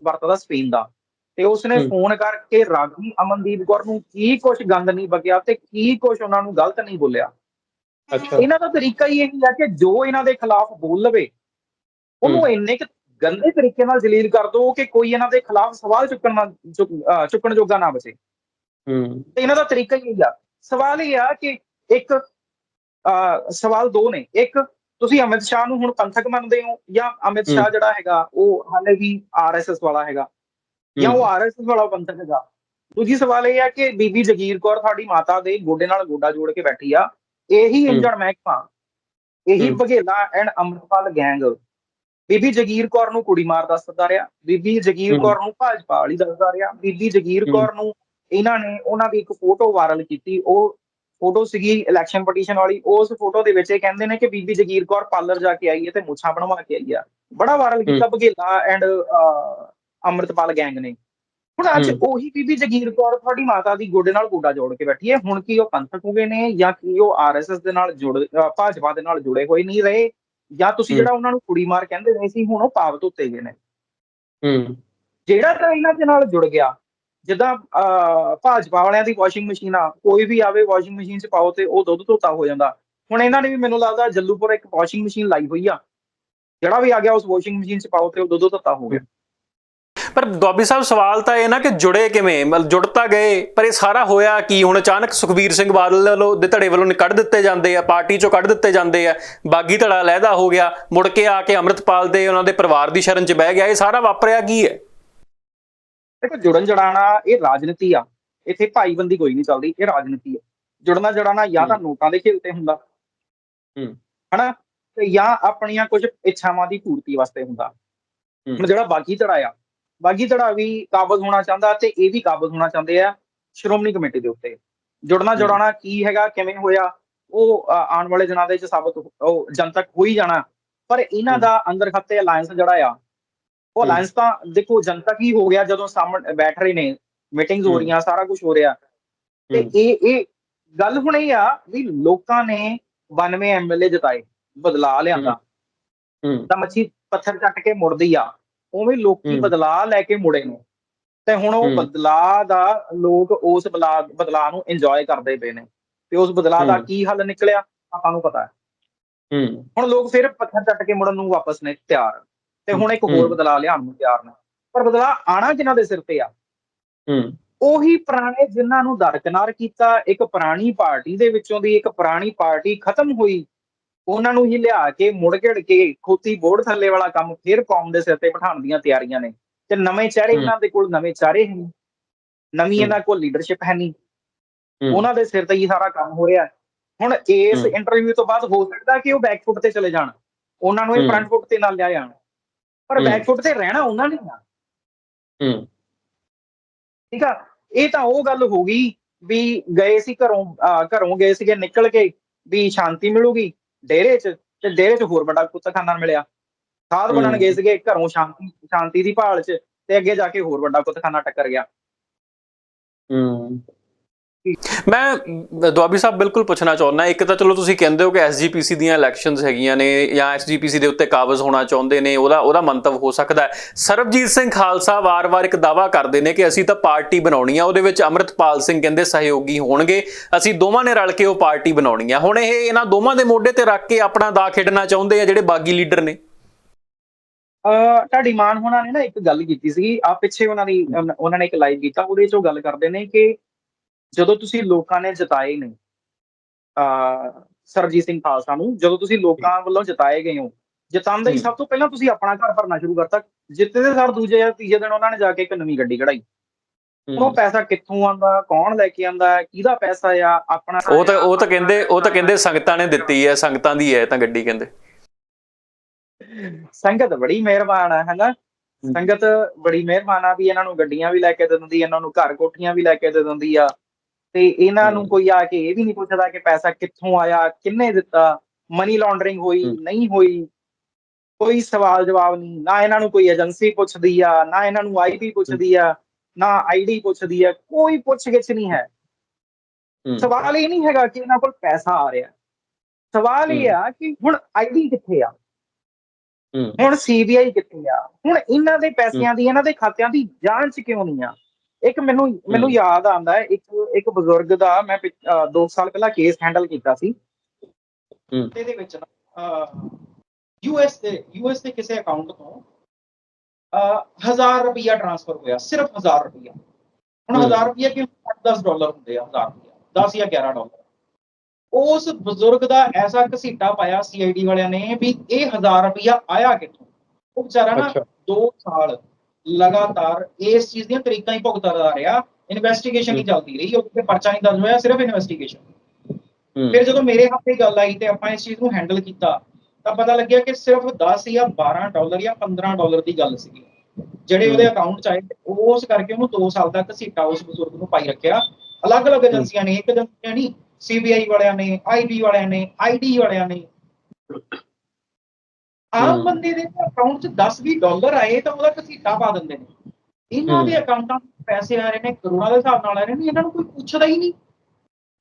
ਵਰਤਦਾ ਸਪੇਨ ਦਾ। ਤੇ ਉਸਨੇ ਹੂੰ। ਫੋਨ ਕਰਕੇ ਰਾਗੀ ਅਮਨਦੀਪ ਕੌਰ ਨੂੰ ਕੀ ਕੁਝ ਗੰਦ ਨਹੀਂ ਬਕਿਆ ਤੇ ਕੀ ਕੁਝ ਉਹਨਾਂ ਨੂੰ ਗਲਤ ਨਹੀਂ ਬੋਲਿਆ। ਅੱਛਾ। ਇਹਨਾਂ ਦਾ ਤਰੀਕਾ ਹੀ ਇਹੀ ਆ ਕਿ ਜੋ ਇਹਨਾਂ ਦੇ ਖਿਲਾਫ ਬੋਲ ਲਵੇ ਉਹਨੂੰ ਇੰਨੇ ਕਿ ਗੰਦੇ ਤਰੀਕੇ ਨਾਲ ਜਲੀਲ ਕਰ ਦੋ ਕਿ ਕੋਈ ਇਹਨਾਂ ਦੇ ਖਿਲਾਫ ਸਵਾਲ ਚੁੱਕਣ ਨਾ ਚੁੱਕਣ ਜੋਗਾ ਨਾ ਬਚੇ। ਹੂੰ। ਤੇ ਇਹਨਾਂ ਦਾ ਤਰੀਕਾ ਹੀ ਇਹ ਆ। ਸਵਾਲ ਇਹ ਆ ਕਿ ਇੱਕ ਸਵਾਲ ਦੋ ਨੇ। ਇੱਕ ਤੁਸੀਂ ਅਮਿਤ ਸ਼ਾਹ ਨੂੰ ਹੁਣ ਪੰਥਕ ਮੰਨਦੇ ਹੋ ਜਾਂ ਅਮਿਤ। ਸ਼ਾਹ ਜਿਹੜਾ ਹੈਗਾ ਉਹ ਹਾਲੇ ਵੀ ਆਰਐਸਐਸ ਵਾਲਾ ਹੈਗਾ ਜਾਂ ਉਹ ਆਰਐਸਐਸ ਵਾਲਾ ਪੰਥਕ ਹੈਗਾ? ਦੂਜੀ ਸਵਾਲ ਇਹ ਹੈ ਕਿ ਬੀਬੀ ਜਗੀਰ ਕੌਰ ਤੁਹਾਡੀ ਮਾਤਾ ਦੇ ਗੋਡੇ ਨਾਲ ਗੋਡਾ ਜੋੜ ਕੇ ਬੈਠੀ ਆ। ਇਹੀ। ਇੰਜਣ ਮਹਿਕਮਾ ਇਹੀ। ਬਘੇਲਾ ਐਂਡ ਅੰਮ੍ਰਿਤਪਾਲ ਗੈਂਗ ਬੀਬੀ ਜਗੀਰ ਕੌਰ ਨੂੰ ਕੁੜੀ ਮਾਰ ਦੱਸਦਾ ਰਿਹਾ ਬੀਬੀ ਜਗੀਰ। ਕੌਰ ਨੂੰ ਭਾਜਪਾ ਵਾਲੀ ਦੱਸਦਾ ਰਿਹਾ ਬੀਬੀ ਜਗੀਰ। ਕੌਰ ਨੂੰ ਇਹਨਾਂ ਨੇ ਉਹਨਾਂ ਦੀ ਇੱਕ ਫੋਟੋ ਵਾਇਰਲ ਕੀਤੀ ਉਹ ਫੋਟੋ ਸੀਗੀ ਇਲੈਕਸ਼ਨ ਪਟੀਸ਼ਨ ਵਾਲੀ ਉਸ ਫੋਟੋ ਦੇ ਵਿੱਚ ਇਹ ਕਹਿੰਦੇ ਨੇ ਕਿ ਬੀਬੀ ਜਗੀਰ ਕੌਰ ਪਾਰਲਰ ਜਾ ਕੇ ਆਈ ਹੈ ਤੇ ਮੁੱਛਾਂ ਬਣਵਾ ਕੇ ਆਈ ਆ ਬੜਾ ਵਾਇਰਲ ਕੀਤਾ ਬਘੇਲਾ ਐਂਡ ਅੰਮ੍ਰਿਤਪਾਲ ਗੈਂਗ ਨੇ ਹੁਣ ਅੱਜ। ਉਹੀ ਬੀਬੀ ਜਗੀਰ ਕੌਰ ਤੁਹਾਡੀ ਮਾਤਾ ਦੀ ਗੋਡੇ ਨਾਲ ਗੋਡਾ ਜੋੜ ਕੇ ਬੈਠੀ ਹੈ ਹੁਣ ਕੀ ਉਹ ਪੰਥਕ ਹੋ ਗਏ ਨੇ ਜਾਂ ਕੀ ਉਹ ਆਰਐਸਐਸ ਦੇ ਨਾਲ ਜੁੜ ਭਾਜਪਾ ਦੇ ਨਾਲ ਜੁੜੇ ਹੋਏ ਨਹੀਂ ਰਹੇ ਜਾਂ ਤੁਸੀਂ। ਜਿਹੜਾ ਉਹਨਾਂ ਨੂੰ ਕੁੜੀ ਮਾਰ ਕਹਿੰਦੇ ਰਹੇ ਸੀ ਹੁਣ ਉਹ ਪਾਵਤ ਉੱਤੇ ਗਏ ਨੇ। ਹੂੰ। ਜਿਹੜਾ ਤਾਂ ਇਹਨਾਂ ਦੇ ਨਾਲ ਜੁੜ ਗਿਆ ਜਿੱਦਾਂ ਭਾਜਪਾ ਵਾਲਿਆਂ ਦੀ ਵਾਸ਼ਿੰਗ ਮਸ਼ੀਨ ਆ ਕੋਈ ਵੀ ਆਵੇ ਵਾਸ਼ਿੰਗ ਮਸ਼ੀਨ 'ਚ ਪਾਓ ਤੇ ਉਹ ਦੁੱਧ ਧੋਤਾ ਹੋ ਜਾਂਦਾ। ਹੁਣ ਇਹਨਾਂ ਨੇ ਵੀ ਮੈਨੂੰ ਲੱਗਦਾ ਜੱਲੂਪੁਰ ਇੱਕ ਵਾਸ਼ਿੰਗ ਮਸ਼ੀਨ ਲਾਈ ਹੋਈ ਆ। ਜਿਹੜਾ ਵੀ ਆ ਗਿਆ ਉਸ ਵਾਸ਼ਿੰਗ ਮਸ਼ੀਨ 'ਚ ਪਾਓ ਤੇ ਉਹ ਦੁੱਧ ਧੋਤਾ ਹੋ ਗਿਆ। ਪਰ ਦੁਆਬੀ ਸਾਹਿਬ ਸਵਾਲ ਤਾਂ ਇਹ ਨਾ ਕਿ ਜੁੜੇ ਕਿਵੇਂ? ਮਤਲਬ ਜੁੜ ਤਾਂ ਗਏ ਪਰ ਇਹ ਸਾਰਾ ਹੋਇਆ ਕੀ? ਹੁਣ ਅਚਾਨਕ ਸੁਖਬੀਰ ਸਿੰਘ ਬਾਦਲ ਵੱਲੋਂ ਦੇ ਧੜੇ ਵੱਲੋਂ ਕੱਢ ਦਿੱਤੇ ਜਾਂਦੇ ਆ ਪਾਰਟੀ ਚੋਂ ਕੱਢ ਦਿੱਤੇ ਜਾਂਦੇ ਆ। ਬਾਗੀ ਧੜਾ ਲਹਿਦਾ ਹੋ ਗਿਆ ਮੁੜ ਕੇ ਆ ਕੇ ਅੰਮ੍ਰਿਤਪਾਲ ਦੇ ਉਹਨਾਂ ਦੇ ਪਰਿਵਾਰ ਦੀ ਸ਼ਰਨ 'ਚ ਬਹਿ ਗਿਆ। ਇਹ ਸਾਰਾ ਵਾਪਰਿਆ ਕੀ ਹੈ? ਦੇਖੋ ਜੁੜਨ ਜੜਾਣਾ ਇਹ ਰਾਜਨੀਤੀ ਆ। ਇੱਥੇ ਭਾਈਬੰਦੀ ਕੋਈ ਨਹੀਂ ਚੱਲਦੀ ਇਹ ਰਾਜਨੀਤੀ ਆ। ਜੁੜਨਾ ਜੜਾਣਾ ਜਾਂ ਤਾਂ ਨੋਟਾਂ ਦੇ ਖੇਲ ਤੇ ਹੁੰਦਾ। ਹੂੰ। ਹਨਾ? ਤੇ ਜਾਂ ਆਪਣੀਆਂ ਕੁਝ ਇੱਛਾਵਾਂ ਦੀ ਪੂਰਤੀ ਵਾਸਤੇ ਹੁੰਦਾ। ਹੁਣ ਜਿਹੜਾ ਬਾਗੀ ਧੜਾ ਆ ਬਾਗੀ ਧੜਾ ਵੀ ਕਾਬਜ਼ ਹੋਣਾ ਚਾਹੁੰਦਾ ਤੇ ਇਹ ਵੀ ਕਾਬਜ਼ ਹੋਣਾ ਚਾਹੁੰਦੇ ਆ ਸ਼੍ਰੋਮਣੀ ਕਮੇਟੀ ਦੇ ਉੱਤੇ। ਜੁੜਨਾ ਜੁੜਾਣਾ ਕੀ ਹੈਗਾ ਕਿਵੇਂ ਹੋਇਆ ਉਹ ਆਉਣ ਵਾਲੇ ਦਿਨਾਂ ਦੇ ਵਿੱਚ ਸਾਬਤ ਉਹ ਜਨਤਕ ਹੋ ਹੀ ਜਾਣਾ। ਪਰ ਇਹਨਾਂ ਦਾ ਅੰਦਰ ਖਾਤੇ ਅਲਾਈਅੰਸ ਜਿਹੜਾ ਆ ਉਹ। ਅਲਾਈਅੰਸ ਤਾਂ ਦੇਖੋ ਜਨਤਕ ਹੀ ਹੋ ਗਿਆ ਜਦੋਂ ਸਾਹਮਣੇ ਬੈਠ ਰਹੇ ਨੇ ਮੀਟਿੰਗਸ ਹੋ। ਰਹੀਆਂ ਸਾਰਾ ਕੁਝ ਹੋ ਰਿਹਾ। ਤੇ। ਇਹ ਇਹ ਗੱਲ ਹੁਣ ਇਹ ਆ ਵੀ ਲੋਕਾਂ ਨੇ 92 ਐਮਐਲਏ ਜਿਤਾਏ ਬਦਲਾ ਲਿਆਂਦਾ। ਤਾਂ ਮੱਛੀ ਪੱਥਰ ਚੱਟ ਕੇ ਮੁੜਦੀ ਆ। ਉਵੇਂ ਲੋਕੀ। ਬਦਲਾਅ ਲੈ ਕੇ ਮੁੜੇ ਨੇ। ਤੇ ਹੁਣ ਉਹ। ਬਦਲਾਅ ਦਾ ਲੋਕ ਉਸ ਬਦਲਾਅ ਨੂੰ ਇੰਜੋਏ ਕਰਦੇ ਪਏ ਨੇ। ਤੇ ਉਸ ਬਦਲਾਅ ਦਾ। ਕੀ ਹੱਲ ਨਿਕਲਿਆ ਆਪਾਂ ਨੂੰ ਪਤਾ ਹੈ। ਹੁਣ ਲੋਕ ਫਿਰ ਪੱਥਰ ਚੱਟ ਕੇ ਮੁੜਨ ਨੂੰ ਵਾਪਸ ਨੇ ਤਿਆਰ। ਤੇ ਹੁਣ ਇੱਕ ਹੋਰ। ਬਦਲਾਅ ਲਿਆਉਣ ਨੂੰ ਤਿਆਰ ਨੇ। ਪਰ ਬਦਲਾਅ ਆਣਾ ਕਿਹਨਾਂ ਦੇ ਸਿਰ ਤੇ ਆ। ਹੂੰ। ਉਹੀ ਪੁਰਾਣੇ ਜਿਨ੍ਹਾਂ ਨੂੰ ਦਰਕਨਾਰ ਕੀਤਾ ਇੱਕ ਪੁਰਾਣੀ ਪਾਰਟੀ ਦੇ ਵਿੱਚੋਂ ਦੀ ਇੱਕ ਪੁਰਾਣੀ ਪਾਰਟੀ ਖਤਮ ਹੋਈ। ਉਹਨਾਂ ਨੂੰ ਹੀ ਲਿਆ ਕੇ ਮੁੜ ਘੜ ਕੇ ਖੋਤੀ ਬੋਰਡ ਥੱਲੇ ਵਾਲਾ ਕੰਮ ਫਿਰ ਕੌਮ ਦੇ ਸਿਰ ਤੇ ਬਿਠਾਉਣ ਦੀਆਂ ਤਿਆਰੀਆਂ ਨੇ ਤੇ ਨਵੇਂ ਚਿਹਰੇ। ਇਹਨਾਂ ਦੇ ਕੋਲ ਨਵੇਂ ਚਿਹਰੇ ਹਨ ਨਵੀਂ। ਇਹਨਾਂ ਕੋਲ ਲੀਡਰਸ਼ਿਪ ਹੈ ਨਹੀਂ ਉਹਨਾਂ ਦੇ ਸਿਰ ਤੇ ਹੀ ਸਾਰਾ ਕੰਮ ਹੋ ਰਿਹਾ। ਹੁਣ ਇਸ। ਇੰਟਰਵਿਊ ਤੋਂ ਬਾਅਦ ਹੋ ਸਕਦਾ ਕਿ ਉਹ ਬੈਕਫੁੱਟ ਤੇ ਚਲੇ ਜਾਣ ਉਹਨਾਂ ਨੂੰ ਇਹ। ਫਰੰਟ ਫੁੱਟ ਤੇ ਨਾਲ ਲਿਆ ਜਾਣ ਪਰ ਹਮ। ਬੈਕਫੁੱਟ ਤੇ ਰਹਿਣਾ ਉਹਨਾਂ ਨੇ ਹੂੰ ਠੀਕ ਆ ਇਹ ਤਾਂ ਉਹ ਗੱਲ ਹੋ ਗਈ ਵੀ ਗਏ ਸੀ ਘਰੋਂ ਘਰੋਂ ਗਏ ਸੀਗੇ ਨਿਕਲ ਕੇ ਵੀ ਸ਼ਾਂਤੀ ਮਿਲੂਗੀ ਡੇਰੇ 'ਚ ਤੇ ਡੇਰੇ 'ਚ ਹੋਰ ਵੱਡਾ ਕੁੱਤਖਾਨਾ ਮਿਲਿਆ। ਖਾਦ ਬਣਨ। ਗਏ ਸੀਗੇ ਘਰੋਂ ਸ਼ਾਂਤੀ ਸ਼ਾਂਤੀ ਦੀ ਭਾਲ 'ਚ ਤੇ ਅੱਗੇ ਜਾ ਕੇ ਹੋਰ ਵੱਡਾ ਕੁੱਤਖਾਨਾ ਟੱਕਰ ਗਿਆ। ਹੂੰ। ਮੈਂ ਦੁਆਬੀ ਸਾਹਿਬ ਬਿਲਕੁਲ ਪੁੱਛਣਾ ਚਾਹੁੰਦਾ, ਇੱਕ ਤਾਂ ਚਲੋ ਤੁਸੀਂ ਕਹਿੰਦੇ ਹੋ ਕਿ ਐਸਜੀਪੀਸੀ ਦੀਆਂ ਇਲੈਕਸ਼ਨਸ ਹੈਗੀਆਂ ਨੇ ਜਾਂ ਐਸਜੀਪੀਸੀ ਦੇ ਉੱਤੇ ਕਾਬਜ਼ ਹੋਣਾ ਚਾਹੁੰਦੇ ਨੇ, ਉਹਦਾ ਉਹਦਾ ਮੰਤਵ ਹੋ ਸਕਦਾ ਹੈ। ਸਰਬਜੀਤ ਸਿੰਘ ਖਾਲਸਾ ਵਾਰ-ਵਾਰ ਇੱਕ ਦਾਵਾ ਕਰਦੇ ਨੇ ਕਿ ਅਸੀਂ ਤਾਂ ਪਾਰਟੀ ਬਣਾਉਣੀ ਆ, ਉਹਦੇ ਵਿੱਚ ਅਮਰਤਪਾਲ ਸਿੰਘ ਕਹਿੰਦੇ ਸਹਿਯੋਗੀ ਹੋਣਗੇ, ਅਸੀਂ ਦੋਵਾਂ ਨੇ ਰਲ ਕੇ ਉਹ ਪਾਰਟੀ ਬਣਾਉਣੀ ਆ। ਹੁਣ ਇਹ ਇਹਨਾਂ ਦੋਵਾਂ ਦੇ ਮੋਢੇ ਤੇ ਰੱਖ ਕੇ ਆਪਣਾ ਦਾ ਖੇਡਣਾ ਚਾਹੁੰਦੇ ਆ ਜਿਹੜੇ ਬਾਗੀ ਲੀਡਰ ਨੇ? ਅਹ ਤੁਹਾਡੀ ਮਾਨ ਹੋਣਾ ਨੇ ਨਾ ਇੱਕ ਗੱਲ ਕੀਤੀ ਸੀ ਆ ਪਿੱਛੇ ਉਹਨਾਂ ਦੀ ਉਹਨਾਂ ਨੇ ਇੱਕ ਲਾਈਵ ਕੀਤਾ, ਉਹਦੇ 'ਚ ਉਹ ਗੱਲ ਕਰਦੇ ਨੇ ਕਿ ਜਦੋਂ ਤੁਸੀਂ ਲੋਕਾਂ ਨੇ ਜਿਤਾਏ ਨੇ ਅਹ ਸਰਜੀਤ ਸਿੰਘ ਖਾਲਸਾ ਨੂੰ ਜਦੋਂ ਤੁਸੀਂ ਲੋਕਾਂ ਵੱਲੋਂ ਜਿਤਾਏ ਗਏ ਹੋ ਜਿਤਾਉਂਦੇ ਹੀ। ਸਭ ਤੋਂ ਪਹਿਲਾਂ ਤੁਸੀਂ ਆਪਣਾ ਘਰ ਭਰਨਾ ਸ਼ੁਰੂ ਕਰਤਾ ਜਿੱਤੇ ਦੇ ਸਰ ਦੂਜੇ ਜਾਂ ਤੀਜੇ ਦਿਨ ਉਹਨਾਂ ਨੇ ਜਾ ਕੇ ਇੱਕ ਨਵੀਂ ਗੱਡੀ ਕਢਾਈ। ਉਹ ਪੈਸਾ ਕਿੱਥੋਂ ਆਂਦਾ ਕੌਣ ਲੈ ਕੇ ਆਂਦਾ ਕਿਹਦਾ ਪੈਸਾ ਆ ਆਪਣਾ ਉਹ ਤਾਂ ਉਹ ਤਾਂ ਕਹਿੰਦੇ ਉਹ ਤਾਂ ਕਹਿੰਦੇ ਸੰਗਤਾਂ ਨੇ ਦਿੱਤੀ ਹੈ ਸੰਗਤਾਂ ਦੀ ਹੈ ਤਾਂ ਗੱਡੀ ਕਹਿੰਦੇ। ਸੰਗਤ ਬੜੀ ਮਿਹਰਬਾਨ ਹੈ ਹੈਨਾ? ਸੰਗਤ ਬੜੀ ਮਿਹਰਬਾਨ ਆ ਵੀ ਇਹਨਾਂ ਨੂੰ ਗੱਡੀਆਂ ਵੀ ਲੈ ਕੇ ਦੇ ਦਿੰਦੀ ਇਹਨਾਂ ਨੂੰ ਘਰ ਕੋਠੀਆਂ ਵੀ ਲੈ ਕੇ ਦੇ ਦਿੰਦੀ ਆ। ਤੇ ਇਹਨਾਂ ਨੂੰ। ਕੋਈ ਆ ਕੇ ਇਹ ਵੀ ਨਹੀਂ ਪੁੱਛਦਾ ਕਿ ਪੈਸਾ ਕਿੱਥੋਂ ਆਇਆ ਕਿੰਨੇ ਦਿੱਤਾ ਮਨੀ ਲਾਂਡਰਿੰਗ ਹੋਈ। ਨਹੀਂ ਹੋਈ ਕੋਈ ਸਵਾਲ ਜਵਾਬ ਨਹੀਂ ਨਾ ਇਹਨਾਂ ਨੂੰ ਕੋਈ ਏਜੰਸੀ ਪੁੱਛਦੀ ਆ ਨਾ ਇਹਨਾਂ ਨੂੰ ਆਈਪੀ ਪੁੱਛਦੀ ਆ ਨਾ ਆਈਡੀ ਪੁੱਛਦੀ ਆ ਕੋਈ ਪੁੱਛ-ਗਿੱਛ ਨਹੀਂ ਹੈ। ਸਵਾਲ ਇਹ ਨਹੀਂ ਹੈਗਾ ਕਿ ਇਹਨਾਂ ਕੋਲ ਪੈਸਾ ਆ ਰਿਹਾ। ਸਵਾਲ ਇਹ ਆ ਕਿ ਹੁਣ ਆਈਡੀ ਕਿੱਥੇ ਆ? ਹੁਣ ਸੀਬੀਆਈ ਕਿੱਥੇ ਆ? ਹੁਣ ਇਹਨਾਂ ਦੇ ਪੈਸਿਆਂ ਦੀ ਇਹਨਾਂ ਦੇ ਖਾਤਿਆਂ ਦੀ ਜਾਂਚ ਕਿਉਂ ਨਹੀਂ ਆ? ਇੱਕ ਮੈਨੂੰ ਮੈਨੂੰ। ਯਾਦ ਆਂਦਾ ਹੈ ਇੱਕ ਇੱਕ ਬਜ਼ੁਰਗ ਦਾ ਮੈਂ 2 ਸਾਲ ਪਹਿਲਾਂ ਕੇਸ ਹੈਂਡਲ ਕੀਤਾ ਸੀ। ਇਹਦੇ ਵਿੱਚ ਨਾ ਯੂਐਸ ਦੇ ਯੂਐਸ ਦੇ ਕਿਸੇ ਅਕਾਊਂਟ ਤੋਂ ਅਹ 1000 ਰੁਪਇਆ ਟ੍ਰਾਂਸਫਰ ਹੋਇਆ ਸਿਰਫ 1000 ਰੁਪਇਆ ਹੁਣ ਹਮ। 1000 ਰੁਪਇਆ ਕਿ 10 ਡਾਲਰ ਹੁੰਦੇ ਆ 1000 ਰੁਪਇਆ 10 ਜਾਂ 11 ਡਾਲਰ ਉਸ ਬਜ਼ੁਰਗ ਦਾ ਐਸਾ ਘਸੀਟਾ ਪਾਇਆ ਸੀਆਈਡੀ ਵਾਲਿਆਂ ਨੇ ਵੀ ਇਹ 1000 ਰੁਪਇਆ ਆਇਆ ਕਿੱਥੋਂ? ਉਹ ਵਿਚਾਰਾ ਨਾ ਅੱਛਾ। 2 ਸਾਲ ਲਗਾਤਾਰ ਇਸ ਚੀਜ਼ ਦੀਆਂ ਤਰੀਕਾਂ ਹੀ ਭੁਗਤਦਾ ਰਿਹਾ। ਇਨਵੈਸਟੀਗੇਸ਼ਨ ਹੀ। ਚੱਲਦੀ ਰਹੀ ਉਹ ਤੇ ਪਰਚਾ ਨਹੀਂ ਦਰਜ ਹੋਇਆ ਸਿਰਫ ਇਨਵੈਸਟੀਗੇਸ਼ਨ ਫਿਰ ਜਦੋਂ ਮੇਰੇ ਹੱਥੇ ਗੱਲ ਆਈ ਤੇ ਆਪਾਂ ਇਸ ਚੀਜ਼ ਨੂੰ ਹੈਂਡਲ ਕੀਤਾ ਤਾਂ ਪਤਾ ਲੱਗਿਆ ਕਿ ਸਿਰਫ 10 ਜਾਂ 12 ਡਾਲਰ ਜਾਂ 15 ਡਾਲਰ ਦੀ ਗੱਲ ਸੀਗੀ। ਜਿਹੜੇ ਉਹਦੇ। ਅਕਾਊਂਟ ਚ ਆਏ ਉਸ ਕਰਕੇ ਉਹਨੂੰ 2 ਸਾਲ ਤੱਕ ਘਸੀਟਾ ਉਸ ਬਜ਼ੁਰਗ ਨੂੰ ਪਾਈ ਰੱਖਿਆ। ਅਲੱਗ-ਅਲੱਗ ਏਜੰਸੀਆਂ ਨੇ ਇੱਕ ਏਜੰਸੀਆਂ ਨਹੀਂ ਸੀਬੀਆਈ ਵਾਲਿਆਂ ਨੇ ਆਈਡੀ ਵਾਲਿਆਂ ਨੇ ਆਈਡੀ ਵਾਲਿਆਂ ਨੇ। ਆਮ। ਬੰਦੇ ਦੇ ਅਕਾਊਂਟ 'ਚ 10-20 ਡਾਲਰ ਆਏ ਤਾਂ ਉਹਦਾ ਘਸੀਟਾ ਪਾ ਦਿੰਦੇ ਨੇ। ਇਹਨਾਂ ਦੇ ਅਕਾਊਂਟਾਂ 'ਚ ਪੈਸੇ ਆ ਰਹੇ ਨੇ ਕਰੋੜਾਂ ਦੇ ਹਿਸਾਬ ਨਾਲ ਆ ਰਹੇ ਨੇ ਇਹਨਾਂ ਨੂੰ ਕੋਈ ਪੁੱਛਦਾ ਹੀ ਨਹੀਂ।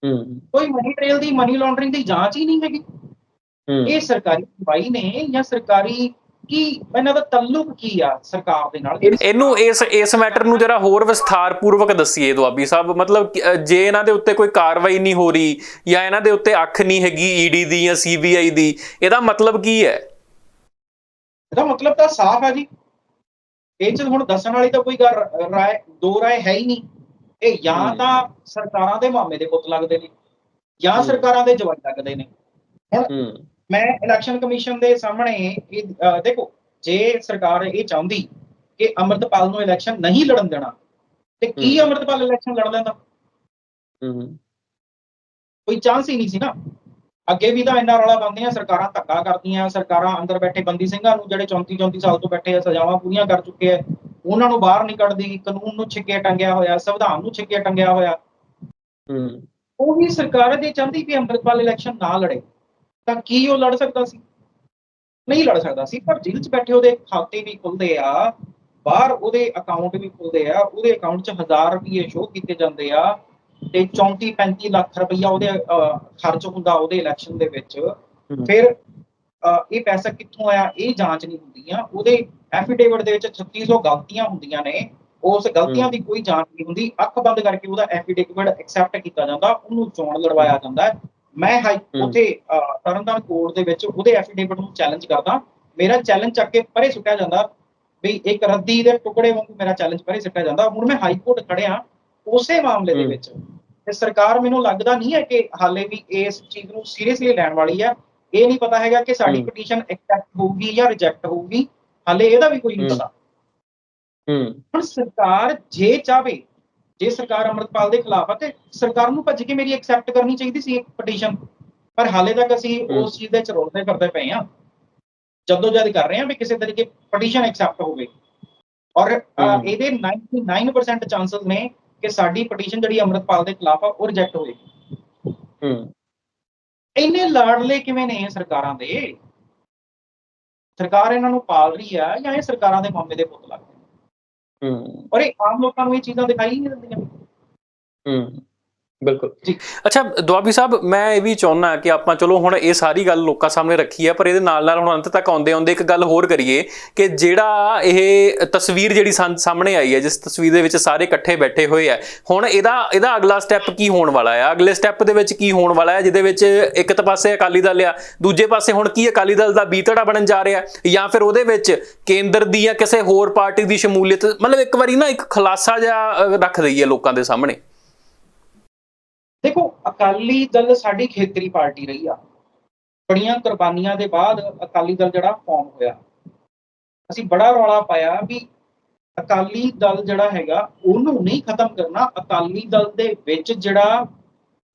ਹੂੰ। ਕੋਈ ਮਨੀ ਟ੍ਰੇਲ ਦੀ ਮਨੀ ਲਾਂਡਰਿੰਗ ਦੀ ਜਾਂਚ ਹੀ ਨਹੀਂ ਹੈਗੀ। ਹੂੰ। ਇਹ ਸਰਕਾਰੀ ਦਵਾਈ ਨੇ ਜਾਂ ਸਰਕਾਰੀ ਕੀ ਇਹਨਾਂ ਦਾ ਤਾਲੁਕ ਕੀ ਆ ਸਰਕਾਰ ਦੇ ਨਾਲ? ਇਹ ਇਹਨੂੰ ਇਸ ਇਸ ਮੈਟਰ ਨੂੰ ਜਰਾ ਹੋਰ ਵਿਸਥਾਰਪੂਰਵਕ ਦੱਸੀਏ ਦੁਆਬੀ ਸਾਹਿਬ। ਮਤਲਬ ਜੇ ਇਹਨਾਂ ਦੇ ਉੱਤੇ ਕੋਈ ਕਾਰਵਾਈ ਨਹੀਂ ਹੋ ਰਹੀ ਜਾਂ ਇਹਨਾਂ ਦੇ ਉੱਤੇ ਅੱਖ ਨਹੀਂ ਹੈਗੀ ਈਡੀ ਦੀ ਜਾਂ ਸੀਬੀਆਈ ਦੀ ਇਹਦਾ ਮਤਲਬ ਕੀ ਹੈ? ਇਹਦਾ ਮਤਲਬ ਤਾਂ ਸਾਫ਼ ਆ ਜੀ। ਇਹ ਚ ਹੁਣ ਦੱਸਣ ਵਾਲੀ ਤਾਂ ਕੋਈ ਗੱਲ ਰਾਏ ਦੋ ਰਾਏ ਹੈ ਹੀ ਨਹੀਂ। ਇਹ ਜਾਂ। ਤਾਂ ਸਰਕਾਰਾਂ ਦੇ ਮਾਮੇ ਦੇ ਪੁੱਤ ਲੱਗਦੇ ਨੇ ਜਾਂ। ਸਰਕਾਰਾਂ ਦੇ ਜਵਾਈ ਲੱਗਦੇ ਨੇ। ਹੂੰ। ਮੈਂ ਇਲੈਕਸ਼ਨ ਕਮਿਸ਼ਨ ਦੇ ਸਾਹਮਣੇ ਇਹ ਦੇਖੋ ਜੇ ਸਰਕਾਰ ਇਹ ਚਾਹੁੰਦੀ ਕਿ ਅਮਰਤਪਾਲ ਨੂੰ ਇਲੈਕਸ਼ਨ ਨਹੀਂ ਲੜਨ ਦੇਣਾ ਤੇ ਕੀ। ਅਮਰਤਪਾਲ ਇਲੈਕਸ਼ਨ ਲੜ ਲੈਂਦਾ ਹੂੰ। ਕੋਈ ਚਾਂਸ ਹੀ ਨਹੀਂ ਸੀ ਨਾ। ਅੱਗੇ ਵੀ ਤਾਂ ਇੰਨਾ ਰੌਲਾ ਪਾਉਂਦੀਆਂ ਸਰਕਾਰਾਂ ਧੱਕਾ ਕਰਦੀਆਂ ਸਰਕਾਰਾਂ ਅੰਦਰ ਬੈਠੇ ਬੰਦੀ ਸਿੰਘਾਂ ਨੂੰ ਜਿਹੜੇ 34 34 ਸਾਲ ਤੋਂ ਬੈਠੇ ਆ ਸਜ਼ਾਵਾਂ ਪੂਰੀਆਂ ਕਰ ਚੁੱਕੇ ਆ ਉਹਨਾਂ ਨੂੰ ਬਾਹਰ ਨਹੀਂ ਕੱਢਦੀ ਕਾਨੂੰਨ ਨੂੰ ਛਿੱਕੇ ਟੰਗਿਆ ਹੋਇਆ ਸੰਵਿਧਾਨ ਨੂੰ ਛਿੱਕੇ ਟੰਗਿਆ ਹੋਇਆ। ਹੂੰ। ਉਹੀ ਸਰਕਾਰ ਜੇ ਚਾਹੁੰਦੀ ਵੀ ਅੰਮ੍ਰਿਤਪਾਲ ਇਲੈਕਸ਼ਨ ਨਾ ਲੜੇ ਤਾਂ ਕੀ ਉਹ ਲੜ ਸਕਦਾ ਸੀ? ਨਹੀਂ ਲੜ ਸਕਦਾ ਸੀ ਪਰ ਜੇਲ੍ਹ 'ਚ ਬੈਠੇ ਉਹਦੇ ਖਾਤੇ ਵੀ ਖੁੱਲਦੇ ਆ ਬਾਹਰ ਉਹਦੇ ਅਕਾਊਂਟ ਵੀ ਖੁੱਲਦੇ ਆ ਉਹਦੇ ਅਕਾਊਂਟ 'ਚ 1000 ਰੁਪਏ ਸ਼ੋਅ ਕੀਤੇ ਜਾਂਦੇ ਆ ਤੇ 34 35 ਲੱਖ ਰੁਪਈਆ ਉਹਦੇ ਖਰਚ ਹੁੰਦਾ ਉਹਦੇ ਇਲੈਕਸ਼ਨ ਦੇ ਵਿੱਚ। ਫਿਰ ਇਹ ਪੈਸਾ ਕਿੱਥੋਂ ਆਇਆ? ਇਹ ਜਾਂਚ ਨਹੀਂ ਹੁੰਦੀ ਆ ਉਹਦੇ ਐਫੀਡੇਵਿਟ ਦੇ ਵਿੱਚ 3600 ਗਲਤੀਆਂ ਹੁੰਦੀਆਂ ਨੇ। ਉਸ ਗਲਤੀਆਂ। ਦੀ ਕੋਈ ਜਾਂਚ ਨਹੀਂ ਹੁੰਦੀ। ਅੱਖ ਬੰਦ ਕਰਕੇ ਉਹਦਾ ਐਫੀਡੇਵਿਟ ਐਕਸੈਪਟ ਕੀਤਾ ਜਾਂਦਾ। ਉਹਨੂੰ ਚੋਣ ਲੜਵਾਇਆ ਜਾਂਦਾ। ਮੈਂ। ਉੱਥੇ ਤਰਨਤਾਰਨ ਕੋਰਟ ਦੇ ਵਿੱਚ ਉਹਦੇ ਐਫੀਡੇਵਿਟ ਨੂੰ ਚੈਲੰਜ ਕਰਦਾ। ਮੇਰਾ ਚੈਲੰਜ ਚੱਕ ਕੇ ਪਰੇ ਸੁੱਟਿਆ ਜਾਂਦਾ। ਵੀ ਇੱਕ ਰੱਦੀ ਦੇ ਟੁਕੜੇ ਵਾਂਗੂ ਮੇਰਾ ਚੈਲੰਜ ਪਰੇ ਸੁੱਟਿਆ ਜਾਂਦਾ। ਹੁਣ ਮੈਂ ਹਾਈ ਕੋਰਟ ਖੜਿਆ। ਉਸੇ ਮਾਮਲੇ ਦੇ। ਵਿੱਚ ਤੇ ਸਰਕਾਰ ਮੈਨੂੰ ਲੱਗਦਾ ਨਹੀਂ ਹੈ ਕਿ ਹਾਲੇ ਵੀ ਇਸ ਚੀਜ਼ ਨੂੰ ਸੀਰੀਅਸਲੀ ਲੈਣ ਵਾਲੀ ਹੈ ਇਹ ਨਹੀਂ ਪਤਾ ਹੈਗਾ ਕਿ ਸਾਡੀ। ਪਟੀਸ਼ਨ ਐਕਸੈਪਟ ਹੋਊਗੀ ਜਾਂ ਰਿਜੈਕਟ ਹੋਊਗੀ ਹਾਲੇ ਇਹਦਾ ਵੀ ਕੋਈ ਨਹੀਂ। ਪਤਾ ਹੂੰ ਹੁਣ ਸਰਕਾਰ ਜੇ ਚਾਵੇ ਜੇ ਸਰਕਾਰ ਅਮਰਤਪਾਲ ਦੇ ਖਿਲਾਫ ਹੈ ਤੇ ਸਰਕਾਰ ਨੂੰ ਭੱਜ ਕੇ ਮੇਰੀ ਐਕਸੈਪਟ ਕਰਨੀ ਚਾਹੀਦੀ ਸੀ ਇੱਕ ਪਟੀਸ਼ਨ ਪਰ ਹਾਲੇ ਤੱਕ ਅਸੀਂ। ਉਸ ਚੀਜ਼ ਦੇ ਚਰੋਲਦੇ ਕਰਦੇ ਪਏ ਆ ਜਦੋਂ ਜਦ ਕਰ ਰਹੇ ਆ ਵੀ ਕਿਸੇ ਤਰੀਕੇ ਪਟੀਸ਼ਨ ਐਕਸੈਪਟ ਹੋਵੇ ਔਰ। ਇਹਦੇ 99% ਚਾਂਸਸ ਨੇ ਕਿ ਸਾਡੀ ਪਟੀਸ਼ਨ ਜਿਹੜੀ ਅਮਰਤਪਾਲ ਦੇ ਖਿਲਾਫ ਆ ਉਹ ਰਿਜੈਕਟ ਹੋਏਗੀ ਹੂੰ। ਇੰਨੇ ਲਾਡਲੇ ਕਿਵੇਂ ਨੇ ਸਰਕਾਰਾਂ ਦੇ? ਸਰਕਾਰ ਇਹਨਾਂ ਨੂੰ ਪਾਲ ਰਹੀ ਆ ਜਾਂ ਇਹ ਸਰਕਾਰਾਂ ਦੇ ਮਾਮੇ ਦੇ ਪੁੱਤ ਲੱਗਦੇ ਹੂੰ। ਔਰ ਇਹ ਆਮ ਲੋਕਾਂ ਨੂੰ ਇਹ ਚੀਜ਼ਾਂ ਦਿਖਾਈ ਨਹੀਂ ਦਿੰਦੀਆਂ। ਹੂੰ। ਬਿਲਕੁਲ। ਅੱਛਾ, ਦੁਆਬੀ ਸਾਹਿਬ, ਮੈਂ ਇਹ ਵੀ ਚਾਹੁੰਦਾ ਕਿ ਆਪਾਂ ਚਲੋ ਹੁਣ ਇਹ ਸਾਰੀ ਗੱਲ ਲੋਕਾਂ ਸਾਹਮਣੇ ਰੱਖੀ ਹੈ, ਪਰ ਇਹਦੇ ਨਾਲ ਨਾਲ ਹੁਣ ਅੰਤ ਤੱਕ ਆਉਂਦੇ ਆਉਂਦੇ ਇੱਕ ਗੱਲ ਹੋਰ ਕਰੀਏ ਕਿ ਜਿਹੜਾ ਇਹ ਤਸਵੀਰ ਜਿਹੜੀ ਸਾਨ- ਸਾਹਮਣੇ ਆਈ ਹੈ, ਜਿਸ ਤਸਵੀਰ ਦੇ ਵਿੱਚ ਸਾਰੇ ਇਕੱਠੇ ਬੈਠੇ ਹੋਏ ਆ ਹੁਣ ਇਹਦਾ ਇਹਦਾ ਅਗਲਾ ਸਟੈਪ ਕੀ ਹੋਣ ਵਾਲਾ ਹੈ? ਅਗਲੇ ਸਟੈਪ ਦੇ ਵਿੱਚ ਕੀ ਹੋਣ ਵਾਲਾ ਹੈ, ਜਿਹਦੇ ਵਿੱਚ ਇੱਕ ਤਾਂ ਪਾਸੇ ਅਕਾਲੀ ਦਲ ਆ, ਦੂਜੇ ਪਾਸੇ ਹੁਣ ਕੀ ਅਕਾਲੀ ਦਲ ਦਾ ਬੀਤੜਾ ਬਣਨ ਜਾ ਰਿਹਾ ਜਾਂ ਫਿਰ ਉਹਦੇ ਵਿੱਚ ਕੇਂਦਰ ਦੀ ਜਾਂ ਕਿਸੇ ਹੋਰ ਪਾਰਟੀ ਦੀ ਸ਼ਮੂਲੀਅਤ, ਮਤਲਬ ਇੱਕ ਵਾਰੀ ਨਾ ਇੱਕ ਖੁਲਾਸਾ ਜਿਹਾ ਰੱਖ ਰੱਖ ਹੈ ਲੋਕਾਂ ਦੇ ਸਾਹਮਣੇ। ਦੇਖੋ ਅਕਾਲੀ ਦਲ ਸਾਡੀ ਖੇਤਰੀ ਪਾਰਟੀ ਰਹੀ ਆ। ਬੜੀਆਂ ਕੁਰਬਾਨੀਆਂ ਦੇ ਬਾਅਦ ਅਕਾਲੀ ਦਲ ਜਿਹੜਾ ਫਾਰਮ ਹੋਇਆ। ਅਸੀਂ ਬੜਾ ਰੌਲਾ ਪਾਇਆ ਵੀ ਅਕਾਲੀ ਦਲ ਜਿਹੜਾ ਹੈਗਾ ਉਹਨੂੰ ਨਹੀਂ ਖਤਮ ਕਰਨਾ। ਅਕਾਲੀ ਦਲ ਦੇ ਵਿੱਚ ਜਿਹੜਾ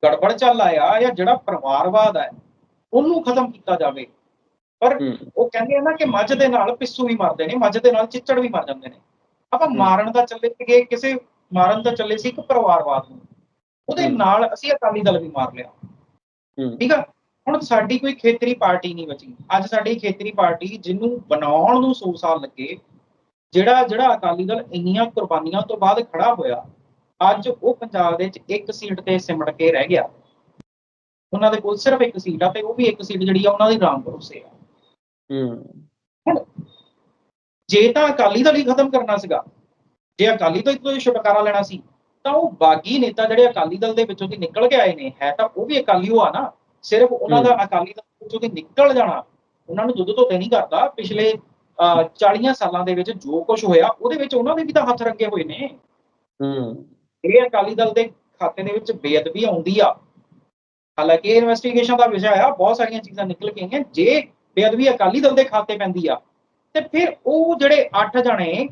ਗੜਬੜ ਚੱਲ ਆਇਆ ਜਾਂ ਜਿਹੜਾ ਪਰਿਵਾਰਵਾਦ ਹੈ ਉਹਨੂੰ ਖਤਮ ਕੀਤਾ ਜਾਵੇ। ਪਰ ਉਹ ਕਹਿੰਦੇ ਆ ਨਾ ਕਿ ਮੱਝ ਦੇ ਨਾਲ ਪਿੱਸੂ ਵੀ ਮਰਦੇ ਨੇ ਮੱਝ ਦੇ ਨਾਲ ਚਿੱਚੜ ਵੀ ਮਰ ਜਾਂਦੇ ਨੇ। ਆਪਾਂ। ਮਾਰਨ ਦਾ ਚੱਲੇ ਸੀਗੇ ਕਿਸੇ ਮਾਰਨ ਦਾ ਚੱਲੇ ਸੀ ਇੱਕ ਪਰਿਵਾਰਵਾਦ ਨੂੰ। ਉਹਦੇ। ਨਾਲ ਅਸੀਂ ਅਕਾਲੀ ਦਲ ਵੀ ਮਾਰ ਲਿਆ। ਠੀਕ ਆ? ਹੁਣ ਸਾਡੀ ਕੋਈ ਖੇਤਰੀ ਪਾਰਟੀ ਨਹੀਂ ਬਚੀ। ਅੱਜ ਸਾਡੀ ਖੇਤਰੀ ਪਾਰਟੀ ਜਿਹਨੂੰ ਬਣਾਉਣ ਨੂੰ 100 ਸਾਲ ਲੱਗੇ ਜਿਹੜਾ ਜਿਹੜਾ ਅਕਾਲੀ ਦਲ ਇੰਨੀਆਂ ਕੁਰਬਾਨੀਆਂ ਤੋਂ ਬਾਅਦ ਖੜਾ ਹੋਇਆ ਅੱਜ ਉਹ ਪੰਜਾਬ ਦੇ ਵਿੱਚ ਇੱਕ ਸੀਟ ਤੇ ਸਿਮਟ ਕੇ ਰਹਿ ਗਿਆ। ਉਹਨਾਂ ਦੇ ਕੋਲ ਸਿਰਫ ਇੱਕ ਸੀਟ ਆ ਤੇ ਉਹ ਵੀ ਇੱਕ ਸੀਟ ਜਿਹੜੀ ਆ ਉਹਨਾਂ ਦੀ ਰਾਮ ਭਰੋਸੇ ਆ। ਹੂੰ। ਜੇ ਤਾਂ ਅਕਾਲੀ ਦਲ ਹੀ ਖਤਮ ਕਰਨਾ ਸੀਗਾ ਜੇ ਅਕਾਲੀ ਦਲ ਤੋਂ ਛੁਟਕਾਰਾ ਲੈਣਾ ਸੀ ਤਾਂ ਉਹ ਬਾਗੀ ਨੇਤਾ ਜਿਹੜੇ ਅਕਾਲੀ ਦਲ ਦੇ ਵਿੱਚੋਂ ਦੀ ਨਿਕਲ ਕੇ ਆਏ ਨੇ ਹੈ ਤਾਂ ਉਹ ਵੀ ਅਕਾਲੀ ਹੋ ਆ ਨਾ ਸਿਰਫ ਉਹਨਾਂ ਦਾ ਅਕਾਲੀ ਦਲ ਵਿੱਚੋਂ ਦੀ ਨਿਕਲ ਜਾਣਾ ਉਹਨਾਂ ਨੂੰ ਦੁੱਧ ਤੋਂ ਤੇ ਨਹੀਂ ਕਰਦਾ ਪਿਛਲੇ ਅਹ, 40 ਸਾਲਾਂ ਦੇ ਵਿੱਚ ਜੋ ਕੁਝ ਹੋਇਆ ਉਹਦੇ ਵਿੱਚ ਉਹਨਾਂ ਦੇ ਵੀ ਤਾਂ ਹੱਥ ਰੱਗੇ ਹੋਏ ਨੇ। ਹੂੰ। ਇਹ ਅਕਾਲੀ ਦਲ ਦੇ ਖਾਤੇ ਦੇ ਵਿੱਚ ਬੇਅਦਬੀ ਆਉਂਦੀ ਆ। ਹਾਲਾਂਕਿ ਇਹ ਇਨਵੈਸਟੀਗੇਸ਼ਨ ਦਾ ਵਿਸ਼ਾ ਆ ਬਹੁਤ ਸਾਰੀਆਂ ਚੀਜ਼ਾਂ ਨਿਕਲ ਕੇ ਆਈਆਂ ਜੇ ਬੇਅਦਬੀ ਅਕਾਲੀ ਦਲ ਦੇ ਖਾਤੇ ਪੈਂਦੀ ਆ ਤੇ ਫਿਰ ਉਹ ਜਿਹੜੇ 8 ਜਣੇ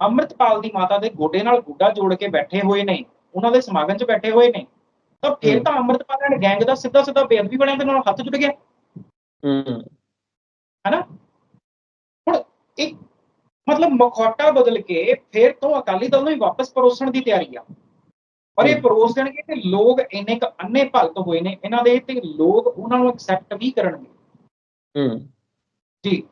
ਅੰਮ੍ਰਿਤਪਾਲ ਦੀ ਮਾਤਾ ਦੇ ਗੋਡੇ ਨਾਲ ਗੋਡਾ ਜੋੜ ਕੇ ਬੈਠੇ ਹੋਏ ਨੇ ਉਹਨਾਂ ਦੇ ਸਮਾਗਮ 'ਚ ਬੈਠੇ ਹੋਏ ਨੇ ਤਾਂ ਫਿਰ। ਤਾਂ ਅੰਮ੍ਰਿਤਪਾਲ ਐਂਡ ਗੈਂਗ ਦਾ ਸਿੱਧਾ ਸਿੱਧਾ ਬੇਅਦਬੀ ਵਾਲਿਆਂ ਦੇ ਨਾਲ ਹੱਥ ਜੁੜ ਗਿਆ। ਹੂੰ। ਹੈਨਾ? ਹੁਣ ਇੱਕ ਮਤਲਬ ਮਖੌਟਾ ਬਦਲ ਕੇ ਫਿਰ ਤੋਂ ਅਕਾਲੀ ਦਲ ਨੂੰ ਹੀ ਵਾਪਸ ਪਰੋਸਣ ਦੀ ਤਿਆਰੀ ਆ। ਪਰ ਇਹ। ਪਰੋਸ ਦੇਣਗੇ ਕਿ ਲੋਕ ਇੰਨੇ ਕ ਅੰਨੇ ਭਗਤ ਹੋਏ ਨੇ ਇਹਨਾਂ ਦੇ ਤੇ ਲੋਕ ਉਹਨਾਂ ਨੂੰ ਐਕਸੈਪਟ ਵੀ ਕਰਨਗੇ। ਹੂੰ। ਜੀ।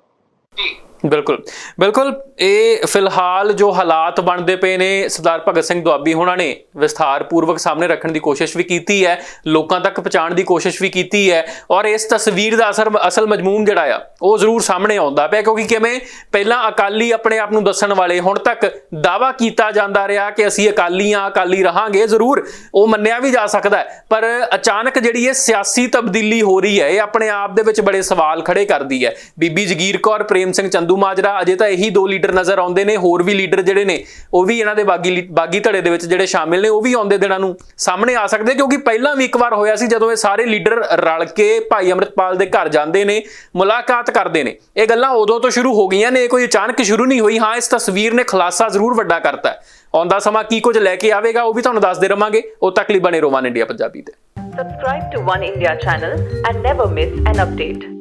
ਬਿਲਕੁਲ। ਬਿਲਕੁਲ, ਇਹ ਫਿਲਹਾਲ ਜੋ ਹਾਲਾਤ ਬਣਦੇ ਪਏ ਨੇ, ਸਰਦਾਰ ਭਗਤ ਸਿੰਘ ਦੁਆਬੀ ਹੋਣਾ ਨੇ ਵਿਸਥਾਰ ਪੂਰਵਕ ਸਾਹਮਣੇ ਰੱਖਣ ਦੀ ਕੋਸ਼ਿਸ਼ ਵੀ ਕੀਤੀ ਹੈ, ਲੋਕਾਂ ਤੱਕ ਪਹੁੰਚਾਉਣ ਦੀ ਕੋਸ਼ਿਸ਼ ਵੀ ਕੀਤੀ ਹੈ ਔਰ ਇਸ ਤਸਵੀਰ ਦਾ ਅਸਰ, ਅਸਲ ਮਜਮੂਨ ਜਿਹੜਾ ਆ, ਉਹ ਜ਼ਰੂਰ ਸਾਹਮਣੇ ਆਉਂਦਾ ਪਿਆ ਕਿਉਂਕਿ ਕਿਵੇਂ ਪਹਿਲਾਂ ਅਕਾਲੀ ਆਪਣੇ ਆਪ ਨੂੰ ਦੱਸਣ ਵਾਲੇ, ਹੁਣ ਤੱਕ ਦਾਵਾ ਕੀਤਾ ਜਾਂਦਾ ਰਿਹਾ ਕਿ ਅਸੀਂ ਅਕਾਲੀ ਆ ਅਕਾਲੀ ਰਹਾਂਗੇ, ਜ਼ਰੂਰ ਉਹ ਮੰਨਿਆ ਵੀ ਜਾ ਸਕਦਾ ਪਰ ਅਚਾਨਕ ਜਿਹੜੀ ਇਹ ਸਿਆਸੀ ਤਬਦੀਲੀ ਹੋ ਰਹੀ ਹੈ, ਇਹ ਆਪਣੇ ਆਪ ਦੇ ਵਿੱਚ ਬੜੇ ਸਵਾਲ ਖੜੇ ਕਰਦੀ ਹੈ। ਬੀਬੀ ਜਗੀਰ ਕੌਰ, ਪ੍ਰੇਮ ਸਿੰਘ ਚੰਦ ਮਾਜਰਾ, ਅਜੇ ਤਾਂ ਇਹੀ ਦੋ ਲੀਡਰ ਨਜ਼ਰ ਆਉਂਦੇ ਨੇ, ਹੋਰ ਵੀ ਲੀਡਰ ਜਿਹੜੇ ਨੇ, ਉਹ ਵੀ ਇਹਨਾਂ ਦੇ ਬਾਗੀ ਬਾਗੀ ਧੜੇ ਦੇ ਵਿੱਚ ਜਿਹੜੇ ਸ਼ਾਮਿਲ ਨੇ, ਉਹ ਵੀ ਆਉਂਦੇ ਦਿਨਾਂ ਨੂੰ ਸਾਹਮਣੇ ਆ ਸਕਦੇ, ਕਿਉਂਕਿ ਪਹਿਲਾਂ ਵੀ ਇੱਕ ਵਾਰ ਹੋਇਆ ਸੀ ਜਦੋਂ ਇਹ ਸਾਰੇ ਲੀਡਰ ਰਲ ਕੇ ਭਾਈ ਅੰਮ੍ਰਿਤਪਾਲ ਦੇ ਘਰ ਜਾਂਦੇ ਨੇ, ਮੁਲਾਕਾਤ ਕਰਦੇ ਨੇ। ਇਹ ਗੱਲਾਂ ਉਦੋਂ ਤੋਂ ਸ਼ੁਰੂ ਹੋ ਗਈਆਂ ਨੇ ਕੋਈ ਅਚਾਨਕ ਸ਼ੁਰੂ ਨਹੀਂ ਹੋਈ। ਹਾਂ, ਇਸ ਤਸਵੀਰ ਨੇ ਖੁਲਾਸਾ ਜ਼ਰੂਰ ਵੱਡਾ ਕਰਤਾ ਆਉਂਦਾ ਸਮਾਂ ਕੀ ਕੁਝ ਲੈ ਕੇ ਆਵੇਗਾ, ਉਹ ਵੀ ਤੁਹਾਨੂੰ ਦੱਸਦੇ ਰਵਾਂਗੇ। ਉਹ ਤੱਕ ਲਈ ਬਣੇ ਰੋਮਾਨ ਇੰਡੀਆ ਪੰਜਾਬੀ ਤੇ। Subscribe to One India channel and never miss an update.